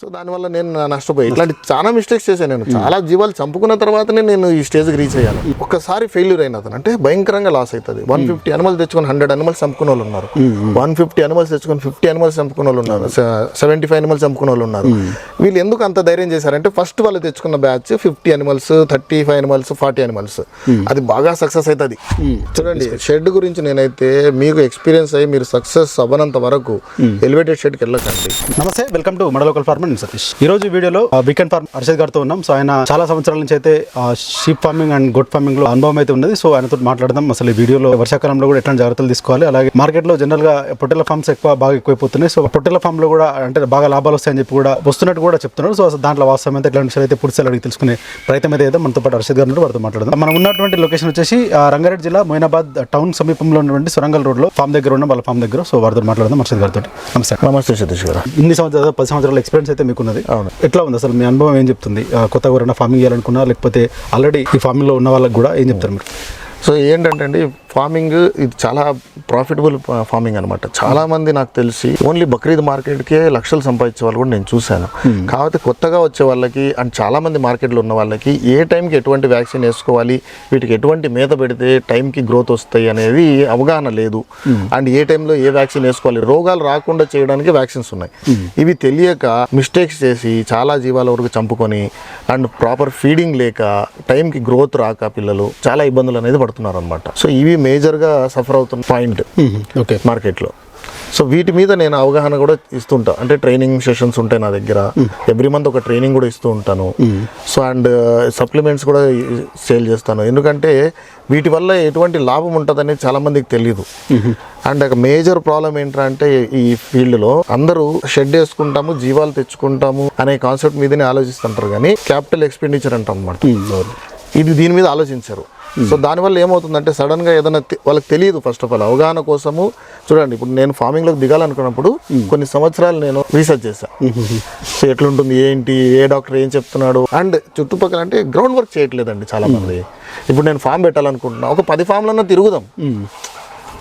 So దానివల్ల నేను నష్టపోయి. ఇట్లాంటి చాలా మిస్టేక్స్ చేశాను నేను. చాలా జీవాలు చంపుకున్న తర్వాతనే నేను ఈ స్టేజ్కి రీచ్ అయ్యాను. ఒక్కసారి ఫెయిల్యూర్ అయిన అతను అంటే భయంకరంగా లాస్ అవుతుంది వన్ ఫిఫ్టీ అనిమల్స్ తెచ్చుకొని హండ్రెడ్ అనిమల్స్ చంపుకున్న వాళ్ళు ఉన్నారు. వన్ ఫిఫ్టీ అనిమల్స్ తెచ్చుకొని ఫిఫ్టీ అనిమల్స్ చంపుకున్న వాళ్ళు ఉన్నారు. సెవెంటీ ఫైవ్ అనిమల్స్ చంపుకున్న వాళ్ళు ఉన్నారు. వీళ్ళు ఎందుకు అంత ధైర్యం చేశారంటే ఫస్ట్ వాళ్ళు తెచ్చుకున్న batch fifty animals thirty five animals forty animals అది బాగా సక్సెస్ అవుతుంది చూడండి షెడ్ గురించి నేనైతే మీకు ఎక్స్పీరియన్స్ అయ్యి మీరు సక్సెస్ అవ్వనంత వరకు ఎలివేటెడ్ షెడ్కి వెళ్ళకండి. నమస్తే వెల్కమ్ టు మన లోకల్ ఫార్మర్ నేను సతీష్. ఈ రోజు వీడియోలో వీకెండ్ ఫార్మ్ హర్షద్ గారితో ఉన్నాం. సో ఆయన చాలా సంవత్సరాల నుంచి అయితే షీప్ ఫార్మింగ్ అండ్ గొడ్ ఫార్మింగ్లో అనుభవం అయితే ఉన్నది. సో ఆయనతో మాట్లాడదాం. అసలు ఈ వీడియోలో వర్షాకాలంలో కూడా ఎట్లాంటి జాగ్రత్తలు తీసుకోవాలి? అలాగే మార్కెట్లో జనరల్గా పొట్టెల ఫార్మ్స్ ఎక్కువ బాగా ఎక్కువైపోతున్నాయి. సో పొట్టెల ఫార్మ్లో కూడా అంటే బాగా లాభాలు వస్తాయని చెప్పి కూడా వస్తున్నట్టు కూడా చెప్తున్నారు. సో దాంట్లో వాస్తవం అయితే ఎట్లాంటి విషయాలు అయితే పూర్తి అడిగి తెలుసుకునే ప్రయత్నం అయితే చేద్దాం. మనతో పాటు హర్షద్ గారు వారితో మాట్లాడదాం. మనం ఉన్నటువంటి లొకేషన్ వచ్చేసి రంగారెడ్డి జిల్లా మొయినాబాద్ టౌన్ సమీపంలో ఉన్నటువంటి సొరంగల్ రోడ్లో ఫామ్ దగ్గర ఉన్న. వాళ్ళ ఫామ్ దగ్గర. సో వారితో మాట్లాడదాం హర్షద్ గారితో నమస్తే. నమస్తే సతీష్ గారు. ఇన్ని సంవత్సరాలు పది సంవత్సరాల ఎక్స్పీరియన్స్ అయితే మీకున్నది. అవును. ఎట్లా ఉంది అసలు మీ అనుభవం ఏం చెప్తుంది? కొత్తగా ఎవరైనా ఫార్మింగ్ చేయాలనుకున్నా లేకపోతే ఆల్రెడీ ఈ ఫార్మింగ్లో ఉన్న వాళ్ళకి కూడా ఏం చెప్తారు మీరు? సో ఏంటంటే అండి ఫార్మింగ్ ఇది చాలా ప్రాఫిటబుల్ ఫార్మింగ్ అనమాట చాలా మంది నాకు తెలిసి ఓన్లీ బక్రీద్ మార్కెట్కే లక్షలు సంపాదించే వాళ్ళు కూడా నేను చూశాను. కాకపోతే కొత్తగా వచ్చే వాళ్ళకి అండ్ చాలా మంది మార్కెట్లో ఉన్న వాళ్ళకి ఏ టైంకి ఎటువంటి వ్యాక్సిన్ వేసుకోవాలి వీటికి ఎటువంటి మేత పెడితే టైంకి గ్రోత్ వస్తాయి అనేది అవగాహన లేదు. అండ్ ఏ టైంలో ఏ వ్యాక్సిన్ వేసుకోవాలి రోగాలు రాకుండా చేయడానికి వ్యాక్సిన్స్ ఉన్నాయి. ఇవి తెలియక మిస్టేక్స్ చేసి చాలా జీవాల వరకు చంపుకొని అండ్ ప్రాపర్ ఫీడింగ్ లేక టైంకి గ్రోత్ రాక పిల్లలు చాలా ఇబ్బందులు అనేది పడుతున్నారు అనమాట సో ఇవి మేజర్గా సఫర్ అవుతున్న పాయింట్ ఓకే. మార్కెట్లో. సో వీటి మీద నేను అవగాహన కూడా ఇస్తుంటా. అంటే ట్రైనింగ్ సెషన్స్ ఉంటాయి నా దగ్గర. ఎవ్రీ మంత్ ఒక ట్రైనింగ్ కూడా ఇస్తూ ఉంటాను. సో అండ్ సప్లిమెంట్స్ కూడా సేల్ చేస్తాను. ఎందుకంటే వీటి వల్ల ఎటువంటి లాభం ఉంటుందని చాలా మందికి తెలియదు అండ్ ఒక మేజర్ ప్రాబ్లం ఏంటంటే ఈ ఫీల్డ్లో అందరూ షెడ్ వేసుకుంటాము జీవాలు తెచ్చుకుంటాము అనే కాన్సెప్ట్ మీదనే ఆలోచిస్తుంటారు కానీ క్యాపిటల్ ఎక్స్పెండిచర్ అంటాం అనమాట ఇది దీని మీద ఆలోచించారు. సో దానివల్ల ఏమవుతుందంటే సడన్గా ఏదైనా వాళ్ళకి తెలియదు ఫస్ట్ ఆఫ్ ఆల్. అవగాహన కోసము చూడండి ఇప్పుడు నేను ఫార్మింగ్లోకి దిగాలనుకున్నప్పుడు కొన్ని సంవత్సరాలు నేను రీసెర్చ్ చేశాను సో ఎట్లుంటుంది ఏంటి ఏ డాక్టర్ ఏం చెప్తున్నాడు? అండ్ చుట్టుపక్కల అంటే గ్రౌండ్ వర్క్ చేయట్లేదండి చాలా మంది. ఇప్పుడు నేను ఫామ్ పెట్టాలనుకుంటున్నా ఒక పది ఫామ్లన్నా తిరుగుదాం.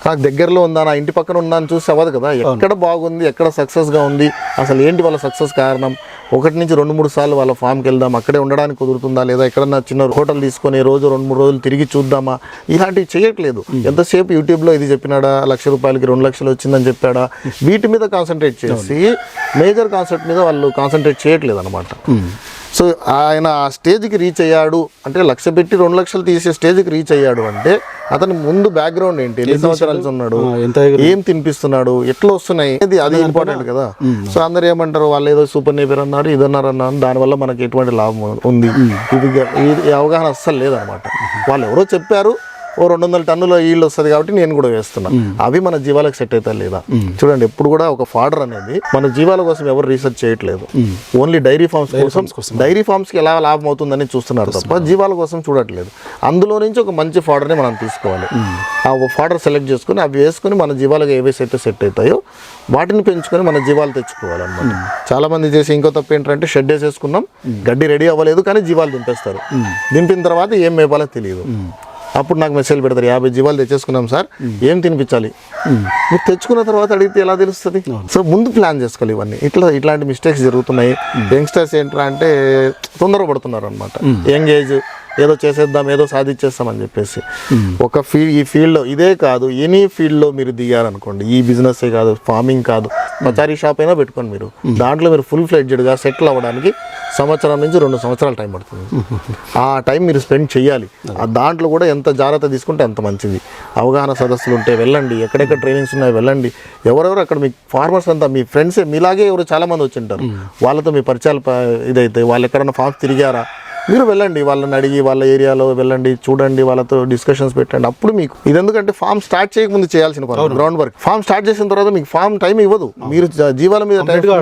నాకు దగ్గరలో ఉందా నా ఇంటి పక్కన ఉందా అని చూసి అవ్వదు కదా. ఎక్కడ బాగుంది ఎక్కడ సక్సెస్గా ఉంది అసలు ఏంటి వాళ్ళ సక్సెస్ కారణం? ఒకటి నుంచి రెండు మూడు సార్లు వాళ్ళ ఫామ్కి వెళ్దాం అక్కడే ఉండడానికి కుదురుతుందా లేదా ఎక్కడన్నా చిన్న హోటల్ తీసుకొని రోజు రెండు మూడు రోజులు తిరిగి చూద్దామా? ఇలాంటివి చేయట్లేదు. ఎంతసేపు యూట్యూబ్లో ఇది చెప్పినాడా లక్ష రూపాయలకి రెండు లక్షలు వచ్చిందని చెప్పాడా? వీటి మీద కాన్సన్ట్రేట్ చేసి మేజర్ కాన్సెప్ట్ మీద వాళ్ళు కాన్సన్ట్రేట్ చేయట్లేదు అనమాట సో ఆయన ఆ స్టేజ్కి రీచ్ అయ్యాడు. అంటే లక్ష పెట్టి రెండు లక్షలు తీసే స్టేజ్కి రీచ్ అయ్యాడు అంటే అతని ముందు బ్యాక్గ్రౌండ్ ఏంటి? ఎన్ని సంవత్సరాల ఉన్నాడు ఏం తినిపిస్తున్నాడు? ఎట్లా వస్తున్నాయి? ఇది అది ఇంపార్టెంట్ కదా. సో అందరు ఏమంటారు? వాళ్ళు ఏదో సూపర్ నేపర్ అన్నారు ఇది అన్నారు అన్నారు దానివల్ల మనకి ఎటువంటి లాభం ఉంది? ఇది అవగాహన అస్సలు లేదనమాట. వాళ్ళు ఎవరో చెప్పారు ఓ రెండు వందల టన్నుల ఈల్డ్ వస్తుంది కాబట్టి నేను కూడా వేస్తున్నా. అవి మన జీవాలకు సెట్ అవుతా లేదా? చూడండి ఎప్పుడు కూడా ఒక ఫాడర్ అనేది మన జీవాల కోసం ఎవరు రీసెర్చ్ చేయట్లేదు. ఓన్లీ డైరీ ఫార్మ్స్ కోసం డైరీ ఫార్మ్స్కి ఎలా లాభం అవుతుందని చూస్తున్నారు తప్ప జీవాల కోసం చూడట్లేదు. అందులో నుంచి ఒక మంచి ఫాడర్ని మనం తీసుకోవాలి. ఆ ఫాడర్ సెలెక్ట్ చేసుకుని అవి వేసుకుని మన జీవాలకు ఏవేసి అయితే సెట్ అవుతాయో వాటిని పెంచుకొని మన జీవాలు తెచ్చుకోవాలన్నమాట. చాలా మంది చేసి ఇంకో తప్పు ఏంటంటే షెడ్ వేసేసుకున్నాం గడ్డి రెడీ అవ్వలేదు కానీ జీవాలు దింపేస్తారు. దింపిన తర్వాత ఏం మేపాలో తెలియదు. అప్పుడు నాకు మెసేజ్ పెడతారు యాభై జీవాలు తెచ్చేసుకున్నాం సార్ ఏం తినిపించాలి? మీరు తెచ్చుకున్న తర్వాత అడిగితే ఎలా తెలుస్తుంది? సో ముందు ప్లాన్ చేసుకోవాలి ఇవన్నీ. ఇట్లా ఇట్లాంటి మిస్టేక్స్ జరుగుతున్నాయి. యంగ్స్టర్స్ ఏంట్రా అంటే తొందరపడుతున్నారు అనమాట యంగ్ ఏజ్ ఏదో చేసేద్దాం ఏదో సాధించేస్తాం అని చెప్పేసి. ఒక ఫీల్డ్ ఈ ఫీల్డ్లో ఇదే కాదు ఎనీ ఫీల్డ్లో మీరు దిగారనుకోండి ఈ బిజినెస్ కాదు ఫార్మింగ్ కాదు పచారీ షాప్ అయినా పెట్టుకోండి మీరు. దాంట్లో మీరు ఫుల్ ఫ్లెడ్జెడ్గా సెటిల్ అవ్వడానికి సంవత్సరం నుంచి రెండు సంవత్సరాల టైం పడుతుంది. ఆ టైం మీరు స్పెండ్ చేయాలి ఆ దాంట్లో కూడా ఎంత జాగ్రత్త తీసుకుంటే అంత మంచిది. అవగాహన సదస్సులు ఉంటే వెళ్ళండి ఎక్కడెక్కడ ట్రైనింగ్స్ ఉన్నాయో వెళ్ళండి. ఎవరెవరు అక్కడ మీ ఫార్మర్స్ అంతా మీ ఫ్రెండ్సే మీలాగే ఎవరు చాలామంది వచ్చింటారు వచ్చి ఉంటారు. వాళ్ళతో మీ పరిచయాలు ఇదైతే వాళ్ళు ఎక్కడన్నా ఫార్మ్స్ తిరిగారా? మీరు వెళ్ళండి వాళ్ళని అడిగి వాళ్ళ ఏరియాలో వెళ్ళండి చూడండి వాళ్ళతో డిస్కషన్స్ పెట్టండి. అప్పుడు మీకు ఇది ఎందుకంటే ఫామ్ స్టార్ట్ చేయకముందు చేయాల్సిన పని గ్రౌండ్ వర్క్ ఫామ్ స్టార్ట్ చేసిన తర్వాత మీకు ఫామ్ టైం ఇవ్వదు. మీరు జీవాల మీద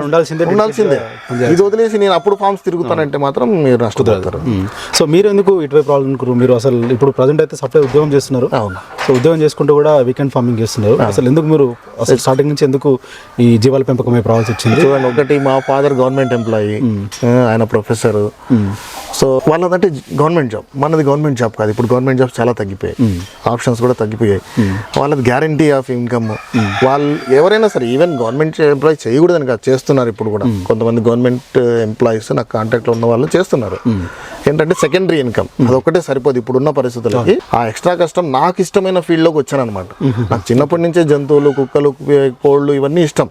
ఉండాల్సిందే, ఇది వదిలేసి నేను అప్పుడు ఫామ్స్ తిరుగుతానంటే మాత్రం మీరు నష్టపోతారు. సో మీరు ఎందుకు ఇటువైపు రావాలనుకున్నారు? మీరు అసలు ఇప్పుడు ప్రజెంట్ అయితే సప్లై ఉద్యోగం చేస్తున్నారు. సో ఉద్యోగం చేసుకుంటూ కూడా వీకెండ్ ఫార్మింగ్ చేస్తున్నారు. అసలు ఎందుకు మీరు అసలు స్టార్టింగ్ నుంచి ఎందుకు ఈ జీవాల పెంపకం వైపు రావాల్సి వచ్చింది? చూడండి ఒకటి మా ఫాదర్ గవర్నమెంట్ ఎంప్లాయీ ఆయన ప్రొఫెసర్ సో వాళ్ళదంటే గవర్నమెంట్ జాబ్. మనది గవర్నమెంట్ జాబ్ కాదు. ఇప్పుడు గవర్నమెంట్ జాబ్ చాలా తగ్గిపోయాయి. ఆప్షన్స్ కూడా తగ్గిపోయాయి. వాళ్ళది గ్యారంటీ ఆఫ్ ఇన్కమ్ వాళ్ళు ఎవరైనా సరే ఈవెన్ గవర్నమెంట్ ఎంప్లాయీ చేయకూడదని కాదు చేస్తున్నారు ఇప్పుడు కూడా. కొంతమంది గవర్నమెంట్ ఎంప్లాయీస్ నాకు కాంటాక్ట్లో ఉన్న వాళ్ళు చేస్తున్నారు. ఏంటంటే సెకండరీ ఇన్కమ్ అదొక్కటే సరిపోదు ఇప్పుడున్న పరిస్థితులకి. ఆ ఎక్స్ట్రా కష్టం నాకు ఇష్టమైన ఫీల్డ్లోకి వచ్చాను అనమాట నాకు చిన్నప్పటి నుంచే జంతువులు కుక్కలు కోళ్ళు ఇవన్నీ ఇష్టం.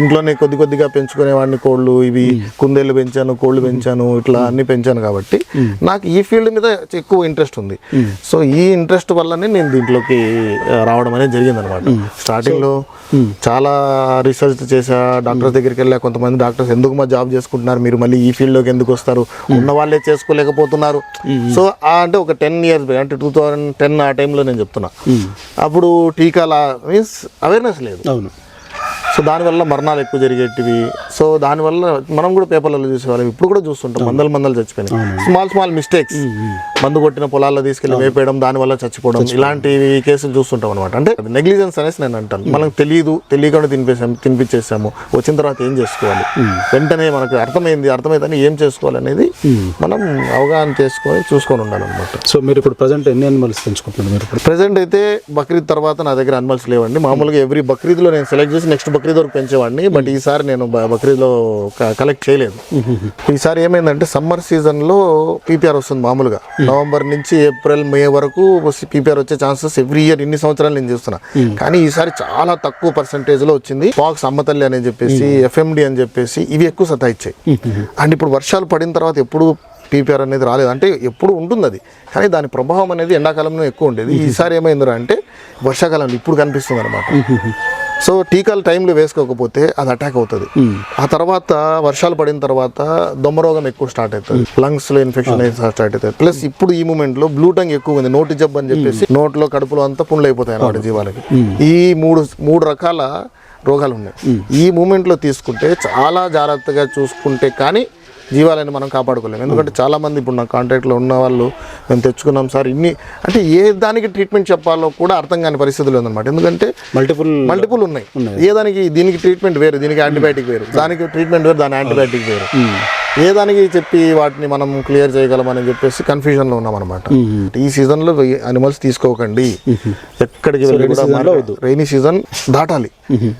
ఇంట్లోనే కొద్ది కొద్దిగా పెంచుకునేవాడిని కోళ్ళు ఇవి కుందేళ్ళు పెంచాను కోళ్ళు పెంచాను ఇట్లా అన్ని పెంచాను కాబట్టి. నాకు ఈ ఫీల్డ్ మీద ఎక్కువ ఇంట్రెస్ట్ ఉంది. సో ఈ ఇంట్రెస్ట్ వల్లనే నేను దీంట్లోకి రావడం అనేది జరిగింది అనమాట స్టార్టింగ్లో చాలా రీసెర్చ్ చేసా డాక్టర్స్ దగ్గరికి వెళ్ళా కొంతమంది డాక్టర్స్ ఎందుకు మా జాబ్ చేసుకుంటున్నారు మీరు మళ్ళీ ఈ ఫీల్డ్లోకి ఎందుకు వస్తారు? ఉన్న వాళ్ళే చేసుకోలేకపోతున్నారు. సో అంటే ఒక టెన్ ఇయర్స్ అంటే టూ థౌజండ్ టెన్ ఆ టైంలో నేను చెప్తున్నా. అప్పుడు టీకాల మీన్స్ అవేర్నెస్ లేదు. అవును. సో దానివల్ల మరణాలు ఎక్కువ జరిగేటివి. సో దానివల్ల మనం కూడా పేపర్లలో చూసేవాళ్ళం. ఇప్పుడు కూడా చూస్తుంటాం. మందలు మందలు చచ్చిపోయినాయి. స్మాల్ స్మాల్ మిస్టేక్స్ మందు కొట్టిన పొలాల్లో తీసుకెళ్ళి వేపేయడం దానివల్ల చచ్చిపోవడం ఇలాంటివి కేసులు చూస్తుంటాం అనమాట అంటే నెగ్లిజెన్స్ అనేసి నేను అంటాను. మనకు తెలియదు తెలియకుండా తినిపేసాము తినిపించేసాము. వచ్చిన తర్వాత ఏం చేసుకోవాలి? వెంటనే మనకు అర్థమైంది అర్థమైందని ఏం చేసుకోవాలి అనేది మనం అవగాహన చేసుకొని చూసుకొని ఉండాలన్నమాట. సో మీరు ఇప్పుడు ప్రజెంట్ ఎన్ని అనిమల్స్ పెంచుకుంటున్నారు మీరు ప్రెసెంట్ అయితే బక్రీద్ తర్వాత నా దగ్గర అనిమల్స్ లేవండి. మామూలుగా ఎవ్రీ బక్రీద్లో నేను సెలెక్ట్ చేసి నెక్స్ట్ బక్రీద్ వరకు పెంచేవాడిని బట్ ఈసారి నేను బక్రీద్లో కలెక్ట్ చేయలేదు. ఈసారి ఏమైందంటే సమ్మర్ సీజన్లో పీపీఆర్ వస్తుంది మామూలుగా. నవంబర్ నుంచి ఏప్రిల్ మే వరకు పీపీఆర్ వచ్చే ఛాన్సెస్ ఎవ్రీ ఇయర్ ఇన్ని సంవత్సరాలు నేను చూస్తున్నా. కానీ ఈసారి చాలా తక్కువ పర్సంటేజ్లో వచ్చింది. పాక్స్ అమ్మతల్లి అని చెప్పేసి ఎఫ్ఎండి అని చెప్పేసి ఇవి ఎక్కువ సతాయిచ్చాయి. అండ్ ఇప్పుడు వర్షాలు పడిన తర్వాత ఎప్పుడు పీపీఆర్ అనేది రాలేదు. అంటే ఎప్పుడు ఉంటుంది అది. కానీ దాని ప్రభావం అనేది ఎండాకాలంలో ఎక్కువ ఉండేది. ఈసారి ఏమైందిరా అంటే వర్షాకాలంలో ఇప్పుడు కనిపిస్తుంది అనమాట సో టీకాలు టైంలో వేసుకోకపోతే అది అటాక్ అవుతుంది. ఆ తర్వాత వర్షాలు పడిన తర్వాత దొమ్మ రోగం ఎక్కువ స్టార్ట్ అవుతుంది. లంగ్స్లో ఇన్ఫెక్షన్ స్టార్ట్ అవుతుంది. ప్లస్ ఇప్పుడు ఈ మూమెంట్లో బ్లూ టంగ్ ఎక్కువ ఉంది. నోటి జబ్బు అని చెప్పేసి నోట్లో కడుపులో అంతా పుండ్లు అయిపోతాయి అన్నమాట జీవాలకి. ఈ మూడు మూడు రకాల రోగాలు ఉన్నాయి. ఈ మూమెంట్లో తీసుకుంటే చాలా జాగ్రత్తగా చూసుకుంటే కానీ జీవాలని మనం కాపాడుకోలేము. ఎందుకంటే చాలా మంది ఇప్పుడు నా కాంటాక్ట్లో ఉన్న వాళ్ళు మేము తెచ్చుకున్నాం సార్ ఇన్ని అంటే ఏ దానికి ట్రీట్మెంట్ చెప్పాలో కూడా అర్థం కాని పరిస్థితులు ఉందన్నమాట. ఎందుకంటే మల్టిపుల్ మల్టిపుల్ ఉన్నాయి. ఏ దానికి దీనికి ట్రీట్మెంట్ వేరు దీనికి యాంటీబయాటిక్ వేరు దానికి ట్రీట్మెంట్ వేరు దాని యాంటీబయాటిక్ వేరు. ఏ దానికి చెప్పి వాటిని మనం క్లియర్ చేయగలమని చెప్పేసి కన్ఫ్యూజన్లో ఉన్నాం అనమాట ఈ సీజన్లో అనిమల్స్ తీసుకోకండి. ఎక్కడికి రైనీ సీజన్ దాటాలి.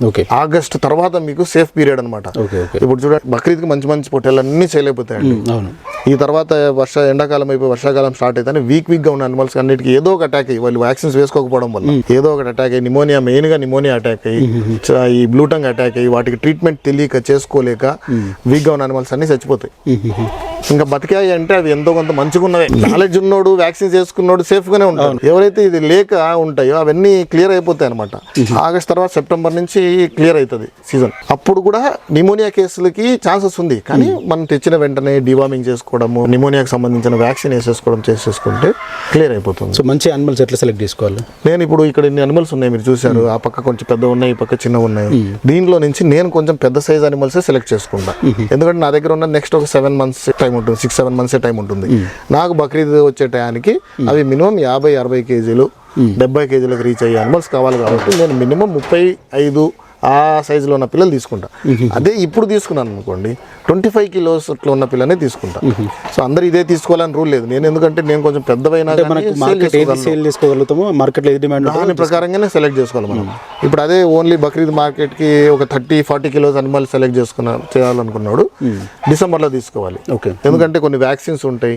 ఓకే. ఆగస్ట్ తర్వాత మీకు సేఫ్ పీరియడ్ అనమాట ఇప్పుడు చూడండి బక్రీద్కి మంచి మంచి పొట్టేలు అన్ని చేయలేకపోతాయండి ఈ తర్వాత వర్ష ఎండాకాలం అయిపోయి వర్షాకాలం స్టార్ట్ అయితే వీక్ వీక్గా ఉన్న అనిమల్స్ అన్నిటికీ ఏదో ఒక అటాక్ అయ్యి వాళ్ళు వ్యాక్సిన్స్ వేసుకోకపోవడం వల్ల ఏదో ఒక అటాక్ అయ్యి నిమోనియా మెయిన్గా నిమోనియా అటాక్ అయ్యి ఈ బ్లూటంగ్ అటాక్ అయ్యి వాటికి ట్రీట్మెంట్ తెలియక చేసుకోలేక వీక్గా ఉన్న అనిమల్స్ అన్ని చచ్చిపోతాయి. 嘿嘿嘿。ఇంకా బతికాయి అంటే అవి ఎంతో కొంత మంచిగా ఉన్నవే నాలెడ్జ్ ఉన్నోడు వ్యాక్సిన్ చేసుకున్నోడు సేఫ్ గానే ఉంటాడు ఎవరైతే ఇది లేక ఉంటాయో అవన్నీ క్లియర్ అయిపోతాయి అనమాట ఆగస్ట్ తర్వాత సెప్టెంబర్ నుంచి క్లియర్ అవుతుంది సీజన్ అప్పుడు కూడా నిమోనియా కేసులకి ఛాన్సెస్ ఉంది. కానీ మనం తెచ్చిన వెంటనే డివార్మింగ్ చేసుకోవడము నిమోనియాకి సంబంధించిన వ్యాక్సిన్ వేసేసుకోవడం చేసేసుకుంటే క్లియర్ అయిపోతుంది. సో మంచి అనిమల్స్ ఎట్లా సెలెక్ట్ చేసుకోవాలి? నేను ఇప్పుడు ఇక్కడ ఇన్ని అనిమల్స్ ఉన్నాయి మీరు చూశారు. ఆ పక్క కొంచెం పెద్ద ఉన్నాయి ఈ పక్క చిన్న ఉన్నాయి. దీనిలో నుంచి నేను కొంచెం పెద్ద సైజ్ అనిమల్స్ సెలెక్ట్ చేసుకుంటా. ఎందుకంటే నా దగ్గర ఉన్న నెక్స్ట్ ఒక సెవెన్ మంత్స్ టైం ఉంటుంది సిక్స్ సెవెన్ మంత్స్ టైం ఉంటుంది. నాకు బక్రీద్ వచ్చే టయానికి అవి మినిమం యాభై అరవై కేజీలు డెబ్బై కేజీలకు రీచ్ అయ్యే అనిమల్స్ కావాలి కాబట్టి నేను మినిమం ముప్పై ఐదు ఆ సైజులో ఉన్న పిల్లలు తీసుకుంటా. అదే ఇప్పుడు తీసుకున్నాను అనుకోండి ట్వంటీ ఫైవ్ కిలోస్ అట్లా ఉన్న పిల్లనే తీసుకుంటా. సో అందరు ఇదే తీసుకోవాలని రూల్ లేదు. నేను ఎందుకంటే నేను కొంచెం పెద్దవైనా దాని ప్రకారంగానే సెలెక్ట్ చేసుకోవాలి మనం. ఇప్పుడు అదే ఓన్లీ బక్రీద్ మార్కెట్కి ఒక thirty forty kilos animal select చేసుకున్న చేయాలనుకున్నాడు డిసెంబర్లో తీసుకోవాలి. ఓకే. ఎందుకంటే కొన్ని వ్యాక్సిన్స్ ఉంటాయి.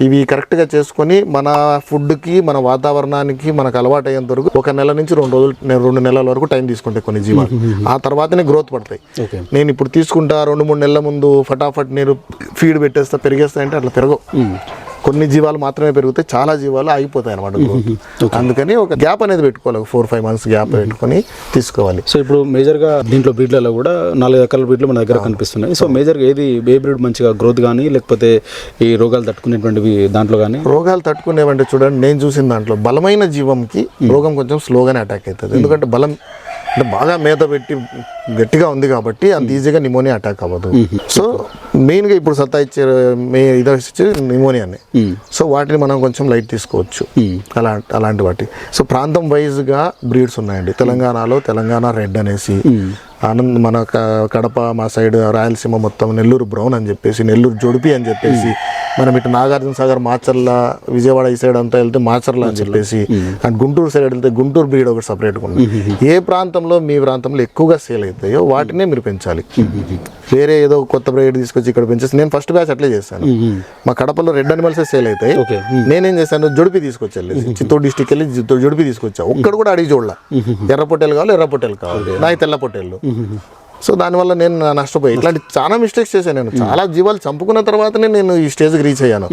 ఇవి కరెక్ట్గా చేసుకొని మన ఫుడ్కి మన వాతావరణానికి మనకు అలవాటు అయ్యేంత వరకు ఒక నెల నుంచి రెండు రోజులు రెండు నెలల వరకు టైం తీసుకుంటాయి కొన్ని జీవాలు. ఆ తర్వాతనే గ్రోత్ పడతాయి. నేను ఇప్పుడు తీసుకుంటా రెండు మూడు నెలల ముందు ఫటాఫట్ నేను ఫీడ్ పెట్టేస్తా పెరిగేస్తా అంటే అట్లా పెరగవు. కొన్ని జీవాలు మాత్రమే పెరుగుతాయి చాలా జీవాలు ఆగిపోతాయి అనమాట అందుకని ఒక గ్యాప్ అనేది పెట్టుకోవాలి ఒక ఫోర్ ఫైవ్ మంత్స్ గ్యాప్ పెట్టుకొని తీసుకోవాలి. సో ఇప్పుడు మేజర్గా దీంట్లో బ్రీడ్లలో కూడా నాలుగు రకాల బ్రీడ్లు మన దగ్గర కనిపిస్తున్నాయి. సో మేజర్గా ఏది ఏ బ్రీడ్ మంచిగా గ్రోత్ కానీ లేకపోతే ఈ రోగాలు తట్టుకునేటువంటివి దాంట్లో కానీ రోగాలు తట్టుకునేవంటే చూడండి నేను చూసిన దాంట్లో బలమైన జీవంకి రోగం కొంచెం స్లోగానే అటాక్ అవుతుంది. ఎందుకంటే బలం అంటే బాగా మేత పెట్టి గట్టిగా ఉంది కాబట్టి అంత ఈజీగా నిమోనియా అటాక్ అవ్వదు. సో మెయిన్గా ఇప్పుడు సత్తా ఇచ్చే మే ఇది వచ్చి నిమోనియానే సో వాటిని మనం కొంచెం లైట్ తీసుకోవచ్చు. అలా అలాంటి వాటి. సో ప్రాంతం వైజ్గా బ్రీడ్స్ ఉన్నాయండి. తెలంగాణలో తెలంగాణ రెడ్ అనేసి ఆనంద్ మన కడప మా సైడ్ రాయలసీమ మొత్తం నెల్లూరు బ్రౌన్ అని చెప్పేసి నెల్లూరు జొడిపి అని చెప్పేసి మనం ఇటు నాగార్జున సాగర్ మాచర్ల విజయవాడ ఈ సైడ్ అంతా వెళ్తే మాచర్ల అని చెప్పేసి అండ్ గుంటూరు సైడ్ వెళ్తే గుంటూరు బ్రీడ్ ఒకటి సపరేట్గా ఉంది. ఏ ప్రాంతంలో మీ ప్రాంతంలో ఎక్కువగా సేల్ అవుతాయో వాటినే మీరు పెంచాలి. వేరే ఏదో కొత్త బ్రీడ్ తీసుకొచ్చి ఇక్కడ పెంచేసి నేను ఫస్ట్ బ్యాచ్ అట్లే చేశాను. మా కడపలో రెడ్ అనిమల్స్ సేల్ అవుతాయి నేనేం చేశాను? జుడిపి తీసుకొచ్చి వెళ్ళి చిత్తూరు డిస్టిక్ వెళ్ళి జుడిపి తీసుకొచ్చా. ఒక్కడ కూడా అడిగి చూడలా. ఎర్ర పొట్టేలు కావాలి ఎర్ర పొట్టేలు కావాలి. నాకు తెల్ల పొట్టేళ్ళు. సో దానివల్ల నేను నష్టపోయి. ఇట్లాంటి చాలా మిస్టేక్స్ చేశాను నేను. చాలా జీవాలు చంపుకున్న తర్వాతనే నేను ఈ స్టేజ్కి రీచ్ అయ్యాను.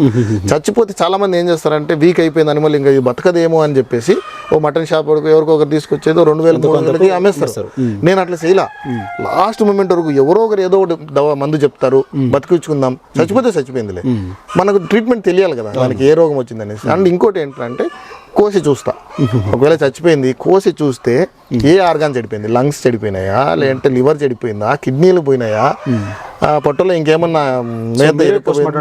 చచ్చిపోతే చాలా మంది ఏం చేస్తారంటే వీక్ అయిపోయింది అనిమల్ ఇంకా బతకదేమో అని చెప్పేసి ఓ మటన్ షాప్ వరకు ఎవరికో ఒకరు తీసుకొచ్చేదో రెండు వేల మూడు వేలకి అమ్మేస్తారు. నేను అట్లా చేయలా. లాస్ట్ మూమెంట్ వరకు ఎవరో ఒకరు ఏదో ఒకటి దవ మందు చెప్తారు బతికించుకుందాం. చచ్చిపోతే చచ్చిపోయిందిలే. మనకు ట్రీట్మెంట్ తెలియాలి కదా దానికి ఏ రోగం వచ్చిందనేసి. అండ్ ఇంకోటి ఏంటంటే కోసి చూస్తా. ఒకవేళ చచ్చిపోయింది కోసి చూస్తే ఏ ఆర్గాన్ చెడిపోయింది? లంగ్స్ చెడిపోయినాయా? లేదంటే లివర్ చెడిపోయిందా? కిడ్నీలు పోయినాయా? పొట్టలో ఇంకేమన్నా మార్టం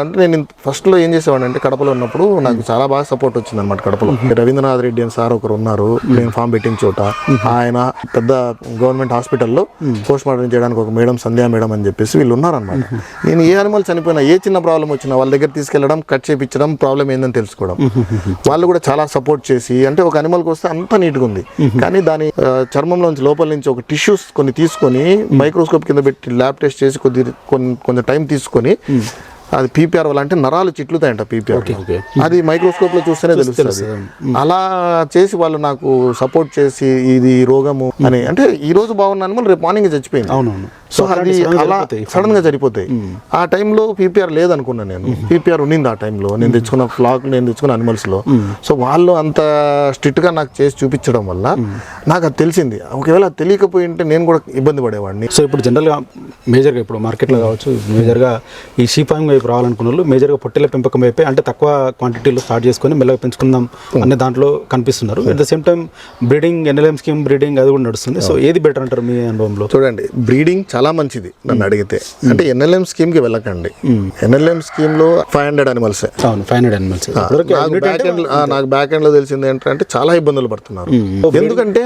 అంటే నేను ఫస్ట్లో ఏం చేసేవాడిని అంటే కడపలో ఉన్నప్పుడు నాకు చాలా బాగా సపోర్ట్ వచ్చింది అనమాట కడపలో రవీంద్రనాథ్ రెడ్డి అని సార్ ఒకరు ఉన్నారు. నేను ఫామ్ పెట్టిన చోట ఆయన పెద్ద గవర్నమెంట్ హాస్పిటల్లో పోస్ట్ మార్టం చేయడానికి ఒక మేడం సంధ్యా మేడం అని చెప్పేసి వీళ్ళు ఉన్నారనమాట నేను ఏ అనిమల్ చనిపోయినా ఏ చిన్న ప్రాబ్లం వచ్చినా వాళ్ళ దగ్గర తీసుకెళ్ళడం కట్ చేయించడం ప్రాబ్లం ఏందని తెలుసుకోవడం. వాళ్ళు కూడా చాలా సపోర్ట్ చేసి అంటే ఒక అనిమల్కి వస్తే అంత నీట్గా ఉంది. కానీ దాని ఆ, చర్మంలోంచి లోపల నుంచి ఒక టిష్యూస్ కొన్ని తీసుకొని మైక్రోస్కోప్ కింద పెట్టి ల్యాబ్ టెస్ట్ చేసి కొద్ది కొంచెం టైం తీసుకొని అది పీపీఆర్ వల్ల అంటే నరాలు చిట్లుతాయంట పీపీఆర్. అది మైక్రోస్కోప్లో చూస్తేనే తెలుస్తుంది. అలా చేసి వాళ్ళు నాకు సపోర్ట్ చేసి ఇది రోగము అని అంటే ఈ రోజు బాగున్న అనిమల్ రేపు మార్నింగ్ చచ్చిపోయింది. అవునవును. సో అది గా అలా. సడన్గా సరిపోతాయి ఆ టైంలో పీపీఆర్ లేదనుకున్నాను నేను. పీపీఆర్ ఉన్నింది ఆ టైంలో. నేను తెచ్చుకున్న ఫ్లాక్ నేను తెచ్చుకున్న అనిమల్స్లో. సో వాళ్ళు అంత స్ట్రిక్ట్గా నాకు చేసి చూపించడం వల్ల నాకు అది తెలిసింది. ఒకవేళ తెలియకపోయి ఉంటే నేను కూడా ఇబ్బంది పడేవాడిని. సో ఇప్పుడు జనరల్గా మేజర్గా ఇప్పుడు మార్కెట్లో కావచ్చు మేజర్గా ఈ షీప్ ఫార్మింగ్ వైపు రావాలనుకున్న వాళ్ళు మేజర్గా పొట్టెల పెంపకం వైపే అంటే తక్కువ క్వాంటిటీలో స్టార్ట్ చేసుకొని మెల్లగా పెంచుకుందాం అనే దాంట్లో కనిపిస్తున్నారు. At the same time breeding NLM scheme breeding అది కూడా నడుస్తుంది. సో ఏది బెటర్ అంటారు మీ అనుభవంలో? చూడండి బ్రీడింగ్ చాలా మంచిది నన్ను అడిగితే. అంటే ఎన్ఎల్ఎం స్కీమ్కి వెళ్ళకండి. ఎన్ఎల్ఎం స్కీమ్లో ఫైవ్ హండ్రెడ్ అనిమల్స్ అవును ఫైవ్ హండ్రెడ్ అనిమల్స్ నాకు బ్యాక్ ఎండ్ నాకు బ్యాక్ ఎండ్లో తెలిసింది ఏంటంటే చాలా ఇబ్బందులు పడుతున్నారు. ఎందుకంటే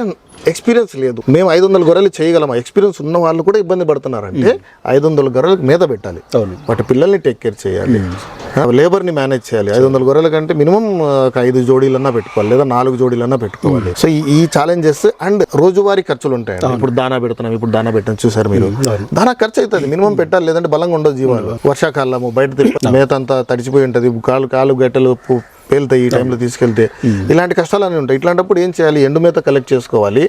ఎక్స్పీరియన్స్ లేదు. మేము ఐదు వందల గొర్రెలు చేయగలమా? ఎక్స్పీరియన్స్ ఉన్న వాళ్ళు కూడా ఇబ్బంది పడుతున్నారంటే ఐదు వందల గొర్రెలకు మీద పెట్టాలి. వాటి పిల్లల్ని టేక్ కేర్ చేయాలి. లేబర్ని మేనేజ్ చేయాలి. ఐదు వందల గొర్రెల కంటే మినిమం ఒక ఐదు జోడీలన్నా పెట్టుకోవాలి లేదా నాలుగు జోడీలన్నా పెట్టుకోవాలి. సో ఈ- ఛాలెంజెస్ అండ్ రోజువారీ ఖర్చులు ఉంటాయండి. ఇప్పుడు దానా పెడుతున్నాం ఇప్పుడు దానా పెట్టాం చూసారు మీరు? దానా ఖర్చు అవుతుంది మినిమం పెట్టాలి లేదంటే బలంగా ఉండదు జీవాలు. వర్షాకాలము బయట మేత అంతా తడిచిపోయి ఉంటుంది. కాలు కాలు గట్టలు పేలుతాయి ఈ టైంలో తీసుకెళ్తే. ఇలాంటి కష్టాలు అన్నీ ఉంటాయి. ఇట్లాంటప్పుడు ఏం చేయాలి? ఎండు మేత కలెక్ట్ చేసుకోవాలి.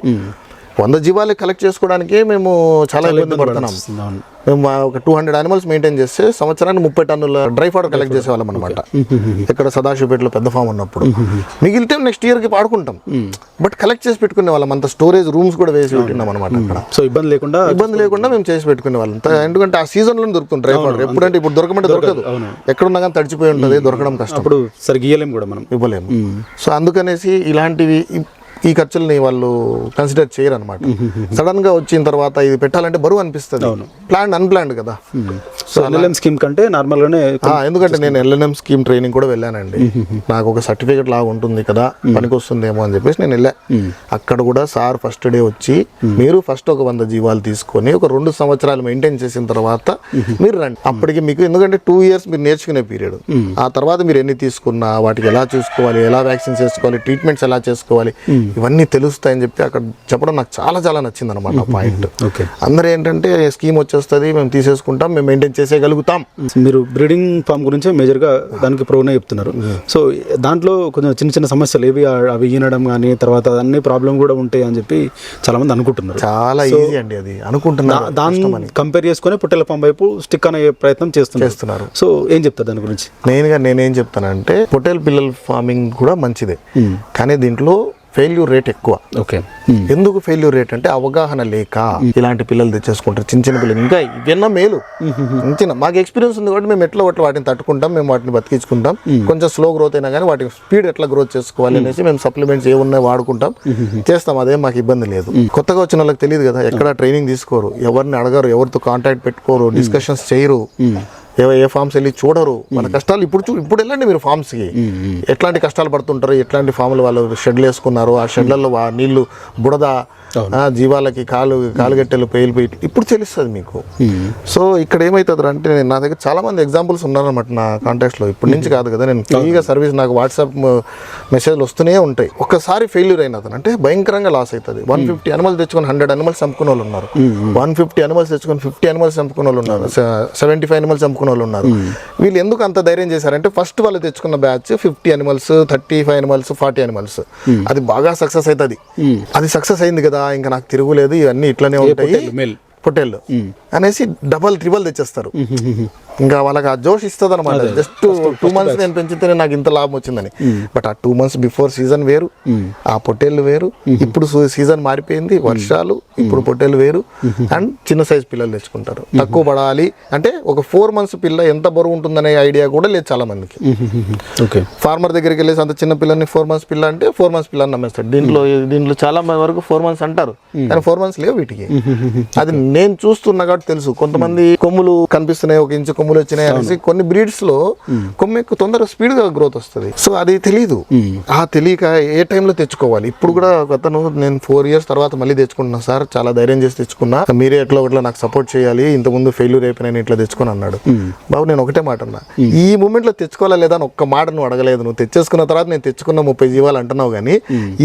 వంద జీవాలు కలెక్ట్ చేసుకోవడానికే మేము చాలా ఇబ్బంది పడుతున్నాం. మేము ఒక టూ హండ్రెడ్ అనిమల్స్ మెయింటైన్ చేస్తే సంవత్సరానికి ముప్పై టన్నుల డ్రై ఫాడర్ కలెక్ట్ చేసేవాళ్ళం అనమాట ఇక్కడ సదాశివపేటలో పెద్ద ఫామ్ ఉన్నప్పుడు. మిగిలితే నెక్స్ట్ ఇయర్కి పాడుకుంటాం. బట్ కలెక్ట్ చేసి పెట్టుకునే వాళ్ళం. అంత స్టోరేజ్ రూమ్స్ కూడా వేసి పెట్టినాం అనమాట అక్కడ. సో ఇబ్బంది లేకుండా ఇబ్బంది లేకుండా మేము చేసి పెట్టుకునే వాళ్ళం. త- ఎందుకంటే ఆ సీజన్లో దొరుకుతుంది డ్రై ఫాడర్ ఎప్పుడంటే ఇప్పుడు దొరకమంటే దొరకదు ఎక్కడున్నా కానీ తడిచిపోయి ఉంటుంది దొరకడం కష్టం. అప్పుడు సరిగ్గా కూడా మనం. ఇవ్వలేము. సో అందుకనేసి ఇలాంటివి ఈ- ఖర్చుల్ని వాళ్ళు కన్సిడర్ చేయరు అనమాట సడన్గా వచ్చిన తర్వాత ఇది పెట్టాలంటే బరువు అనిపిస్తుంది. ప్లాన్ అన్ప్లాన్డ్ కదా. సో ఎన్ఎల్ఎం స్కీమ్ కంటే నార్మల్గానే ఆ, ఎందుకంటే నేను ఎల్ఎన్ఎం స్కీమ్ ట్రైనింగ్ కూడా వెళ్ళానండి. నాకు ఒక సర్టిఫికేట్ లాగా ఉంటుంది కదా పనికొస్తుందేమో అని చెప్పేసి నేను వెళ్ళా. అక్కడ కూడా సార్ ఫస్ట్ డే వచ్చి మీరు ఫస్ట్ ఒక వంద జీవాలు తీసుకొని ఒక రెండు సంవత్సరాలు మెయింటైన్ చేసిన తర్వాత మీరు రండి. అప్పటికి మీకు ఎందుకంటే టూ ఇయర్స్ మీరు నేర్చుకునే పీరియడ్ ఆ తర్వాత మీరు ఎన్ని తీసుకున్నా వాటికి ఎలా చూసుకోవాలి ఎలా వ్యాక్సిన్స్ వేసుకోవాలి ట్రీట్మెంట్స్ ఎలా చేసుకోవాలి ఇవన్నీ తెలుస్తాయని చెప్పి అక్కడ చెప్పడం నాకు చాలా చాలా నచ్చింది అనమాట పాయింట్ ఓకే. అందరూ ఏంటంటే స్కీమ్ వచ్చేస్తుంది మేము తీసేసుకుంటాం మేము మెయింటైన్ చేసేయగలుగుతాం. మీరు బ్రీడింగ్ ఫామ్ గురించే మేజర్గా దానికి ప్రోనే చెప్తున్నారు. సో దాంట్లో కొంచెం చిన్న చిన్న సమస్యలు ఏవి అవి ఈనడం కానీ తర్వాత అన్ని ప్రాబ్లం కూడా ఉంటాయి అని చెప్పి చాలా మంది అనుకుంటున్నారు. చాలా ఈజీ అండి అది. అనుకుంటున్నారు. దాన్ని కంపేర్ చేసుకొని పొట్టెల ఫామ్ వైపు స్టిక్ అనే ప్రయత్నం చేస్తున్నారు. చేస్తున్నారు. సో ఏం చెప్తారు దాని గురించి? మెయిన్గా నేనేం చెప్తానంటే పొటేల్ పిల్లల ఫార్మింగ్ కూడా మంచిదే. కానీ దీంట్లో ఫెయిల్యూర్ రేట్ ఎక్కువ. ఓకే. ఎందుకు ఫెయిల్యూర్ రేట్ అంటే అవగాహన లేక ఇలాంటి పిల్లలు తెచ్చేసుకుంటారు చిన్న చిన్న పిల్లలు. ఇంకా ఇవన్న మేలు. చిన్న మాకు ఎక్స్పీరియన్స్ ఉంది కాబట్టి మేము ఎట్లా ఒకటి వాటిని తట్టుకుంటాం మేము వాటిని బతికించుకుంటాం. కొంచెం స్లో గ్రోత్ అయినా కానీ వాటి స్పీడ్ ఎట్లా గ్రోత్ చేసుకోవాలి అనేసి మేము సప్లిమెంట్స్ ఏ ఉన్నాయి వాడుకుంటాం. చేస్తాం అదే మాకు ఇబ్బంది లేదు. కొత్తగా వచ్చిన వాళ్ళకి తెలియదు కదా ఎక్కడ ట్రైనింగ్ తీసుకోరు ఎవరిని అడగరు ఎవరితో కాంటాక్ట్ పెట్టుకోరు డిస్కషన్స్ చేయరు. ఏ ఏ ఫామ్స్ వెళ్ళి చూడరు. మన కష్టాలు ఇప్పుడు చూ ఇప్పుడు వెళ్ళండి మీరు farms కి. ఎట్లాంటి కష్టాలు పడుతుంటారు? ఎట్లాంటి ఫామ్లు వాళ్ళు షెడ్లు వేసుకున్నారు? ఆ షెడ్లలో నీళ్ళు బుడద జీవాలకి కాలు కాలుగట్టెలు పేలిపోయి ఇప్పుడు తెలుస్తుంది మీకు. సో ఇక్కడ ఏమవుతుంది అంటే నేను నా దగ్గర చాలా మంది ఎగ్జాంపుల్స్ ఉన్నారన్నమాట నా కాంటాక్ట్లో. ఇప్పటి నుంచి కాదు కదా నేను ఫ్రీగా సర్వీస్ నాకు వాట్సాప్ మెసేజ్లు వస్తూనే ఉంటాయి. ఒక్కసారి ఫెయిల్యూర్ అయిన అతను అంటే భయంకరంగా లాస్ అవుతుంది వన్ ఫిఫ్టీ అనిమల్స్ తెచ్చుకొని హండ్రెడ్ అనిమల్స్ చంపుకున్న వాళ్ళు ఉన్నారు. వన్ ఫిఫ్టీ అనిమల్స్ తెచ్చుకొని ఫిఫ్టీ అనిమల్స్ చంపుకున్న వాళ్ళు ఉన్నారు. సెవెంటీ ఫైవ్ అనిమల్స్ చంపుకున్న వాళ్ళు ఉన్నారు. వీళ్ళు ఎందుకు అంత ధైర్యం చేశారంటే ఫస్ట్ వాళ్ళు తెచ్చుకున్న batch fifty animals thirty five animals forty animals అది బాగా సక్సెస్ అవుతుంది. అది సక్సెస్ అయింది కదా. ఇంకా నాకు తిరుగులేదు ఇవన్నీ ఇట్లనే ఉంటాయి. పొట్టేళ్ళు అనేసి డబల్ త్రిబల్ తెచ్చేస్తారు. ఇంకా వాళ్ళకి ఆ జోష్ ఇస్తుంది అనమాట జస్ట్ టూ మంత్స్ నేను పెంచితేనే నాకు ఇంత లాభం వచ్చిందని. బట్ ఆ టూ మంత్స్ బిఫోర్ సీజన్ వేరు. ఆ పొట్టేళ్ళు వేరు. ఇప్పుడు సీజన్ మారిపోయింది వర్షాలు ఇప్పుడు పొట్టేళ్ళు వేరు. అండ్ చిన్న సైజ్ పిల్లలు తెచ్చుకుంటారు. తక్కువ పడాలి. అంటే ఒక ఫోర్ మంత్స్ పిల్ల ఎంత బరువు ఉంటుందనే ఐడియా కూడా లేదు చాలా మందికి. ఓకే ఫార్మర్ దగ్గరికి వెళ్ళేసి అంత చిన్న పిల్లని ఫోర్ మంత్స్ పిల్ల అంటే ఫోర్ మంత్స్ పిల్లని నమ్మేస్తాడు దీంట్లో దీంట్లో చాలా మంది వరకు ఫోర్ మంత్స్ అంటారు. కానీ ఫోర్ మంత్స్ లేవు వీటికి. అది నేను చూస్తున్నా కాబట్టి తెలుసు. కొంతమంది కొమ్ములు కనిపిస్తున్నాయి ఒక ఇంచు కొమ్ములు వచ్చినాయి అనేసి కొన్ని బ్రీడ్స్లో కొమ్ము ఎక్కువ తొందరగా స్పీడ్గా గ్రోత్ వస్తుంది. సో అది తెలియదు ఆ తెలియక ఏ టైంలో తెచ్చుకోవాలి? ఇప్పుడు కూడా అతను నేను ఫోర్ ఇయర్స్ తర్వాత మళ్ళీ తెచ్చుకుంటున్నా సార్ చాలా ధైర్యం చేసి తెచ్చుకున్నా. మీరే ఎట్లా ఒకట్లా నాకు సపోర్ట్ చేయాలి ఇంత ముందు ఫెయిల్యూర్ అయిపోయినా నేను ఇట్లా తెచ్చుకుని అన్నాడు. బాబు నేను ఒకటే మాట అన్నా. ఈ మూమెంట్లో తెచ్చుకోవాలా లేదా అని ఒక్క మాట నువ్వు అడగలేదు. నువ్వు తెచ్చేసుకున్న తర్వాత నేను తెచ్చుకున్న ముప్పై జీవాలు అంటున్నావు కానీ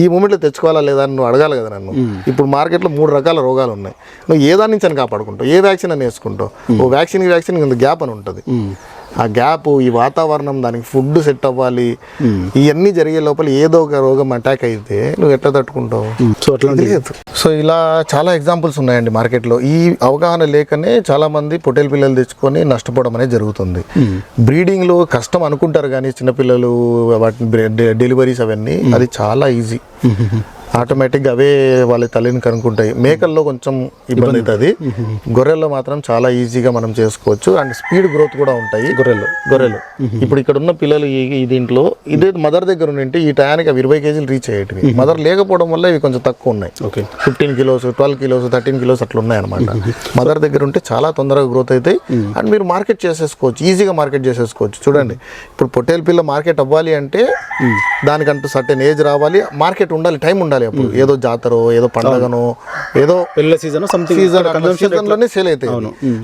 ఈ మూమెంట్లో తెచ్చుకోవాలా లేదా అని నువ్వు అడగాలి కదా నన్ను. ఇప్పుడు మార్కెట్లో మూడు రకాల రోగాలు ఉన్నాయి. నువ్వు ఏ దాని నుంచి అని కాపాడుకుంటావు ఏ వ్యాక్సిన్ అని వేసుకుంటావు. ఓ వ్యాక్సిన్ వ్యాక్సిన్ గ్యాప్ అని ఉంటుంది ఆ గ్యాప్ ఈ వాతావరణం దానికి ఫుడ్ సెట్ అవ్వాలి. ఇవన్నీ జరిగే లోపల ఏదో ఒక రోగం అటాక్ అయితే నువ్వు ఎట్లా తట్టుకుంటావు? సో అట్లాంటి లేదు. సో ఇలా చాలా ఎగ్జాంపుల్స్ ఉన్నాయండి మార్కెట్లో ఈ అవగాహన లేకనే చాలా మంది పొటేల్ పిల్లలు తెచ్చుకొని నష్టపోవడం అనేది జరుగుతుంది. బ్రీడింగ్లో కష్టం అనుకుంటారు కానీ చిన్నపిల్లలు వాటిని డెలివరీస్ అవన్నీ అది చాలా ఈజీ ఆటోమేటిక్గా అవే వాళ్ళ తల్లిని కనుక్కుంటాయి. మేకల్లో కొంచెం ఇబ్బంది అవుతుంది. గొర్రెల్లో మాత్రం చాలా ఈజీగా మనం చేసుకోవచ్చు. అండ్ స్పీడ్ గ్రోత్ కూడా ఉంటాయి. గొర్రెలు గొర్రెలు ఇప్పుడు ఇక్కడ ఉన్న పిల్లలు ఈ దీంట్లో ఇదే మదర్ దగ్గర ఉంటే ఈ టయానికి అవి ఇరవై కేజీలు రీచ్ అయ్యేటివి. మదర్ లేకపోవడం వల్ల ఇవి కొంచెం తక్కువ ఉన్నాయి. Okay. Fifteen kilos twelve kilos thirteen kilos అట్లా ఉన్నాయి అనమాట మదర్ దగ్గర ఉంటే చాలా తొందరగా గ్రోత్ అవుతాయి. అండ్ మీరు మార్కెట్ చేసేసుకోవచ్చు. ఈజీగా మార్కెట్ చేసేసుకోవచ్చు. చూడండి. ఇప్పుడు పొట్టేల్ పిల్ల మార్కెట్ అవ్వాలి అంటే దానికంటూ సర్టెన్ ఏజ్ రావాలి. మార్కెట్ ఉండాలి. టైం ఉండాలి. అప్పుడు. ఏదో జాతరో ఏదో పండగనో ఏదో సీజన్ సంథింగ్ సీజన్ సీజన్లోనే సేల్ అవుతాయి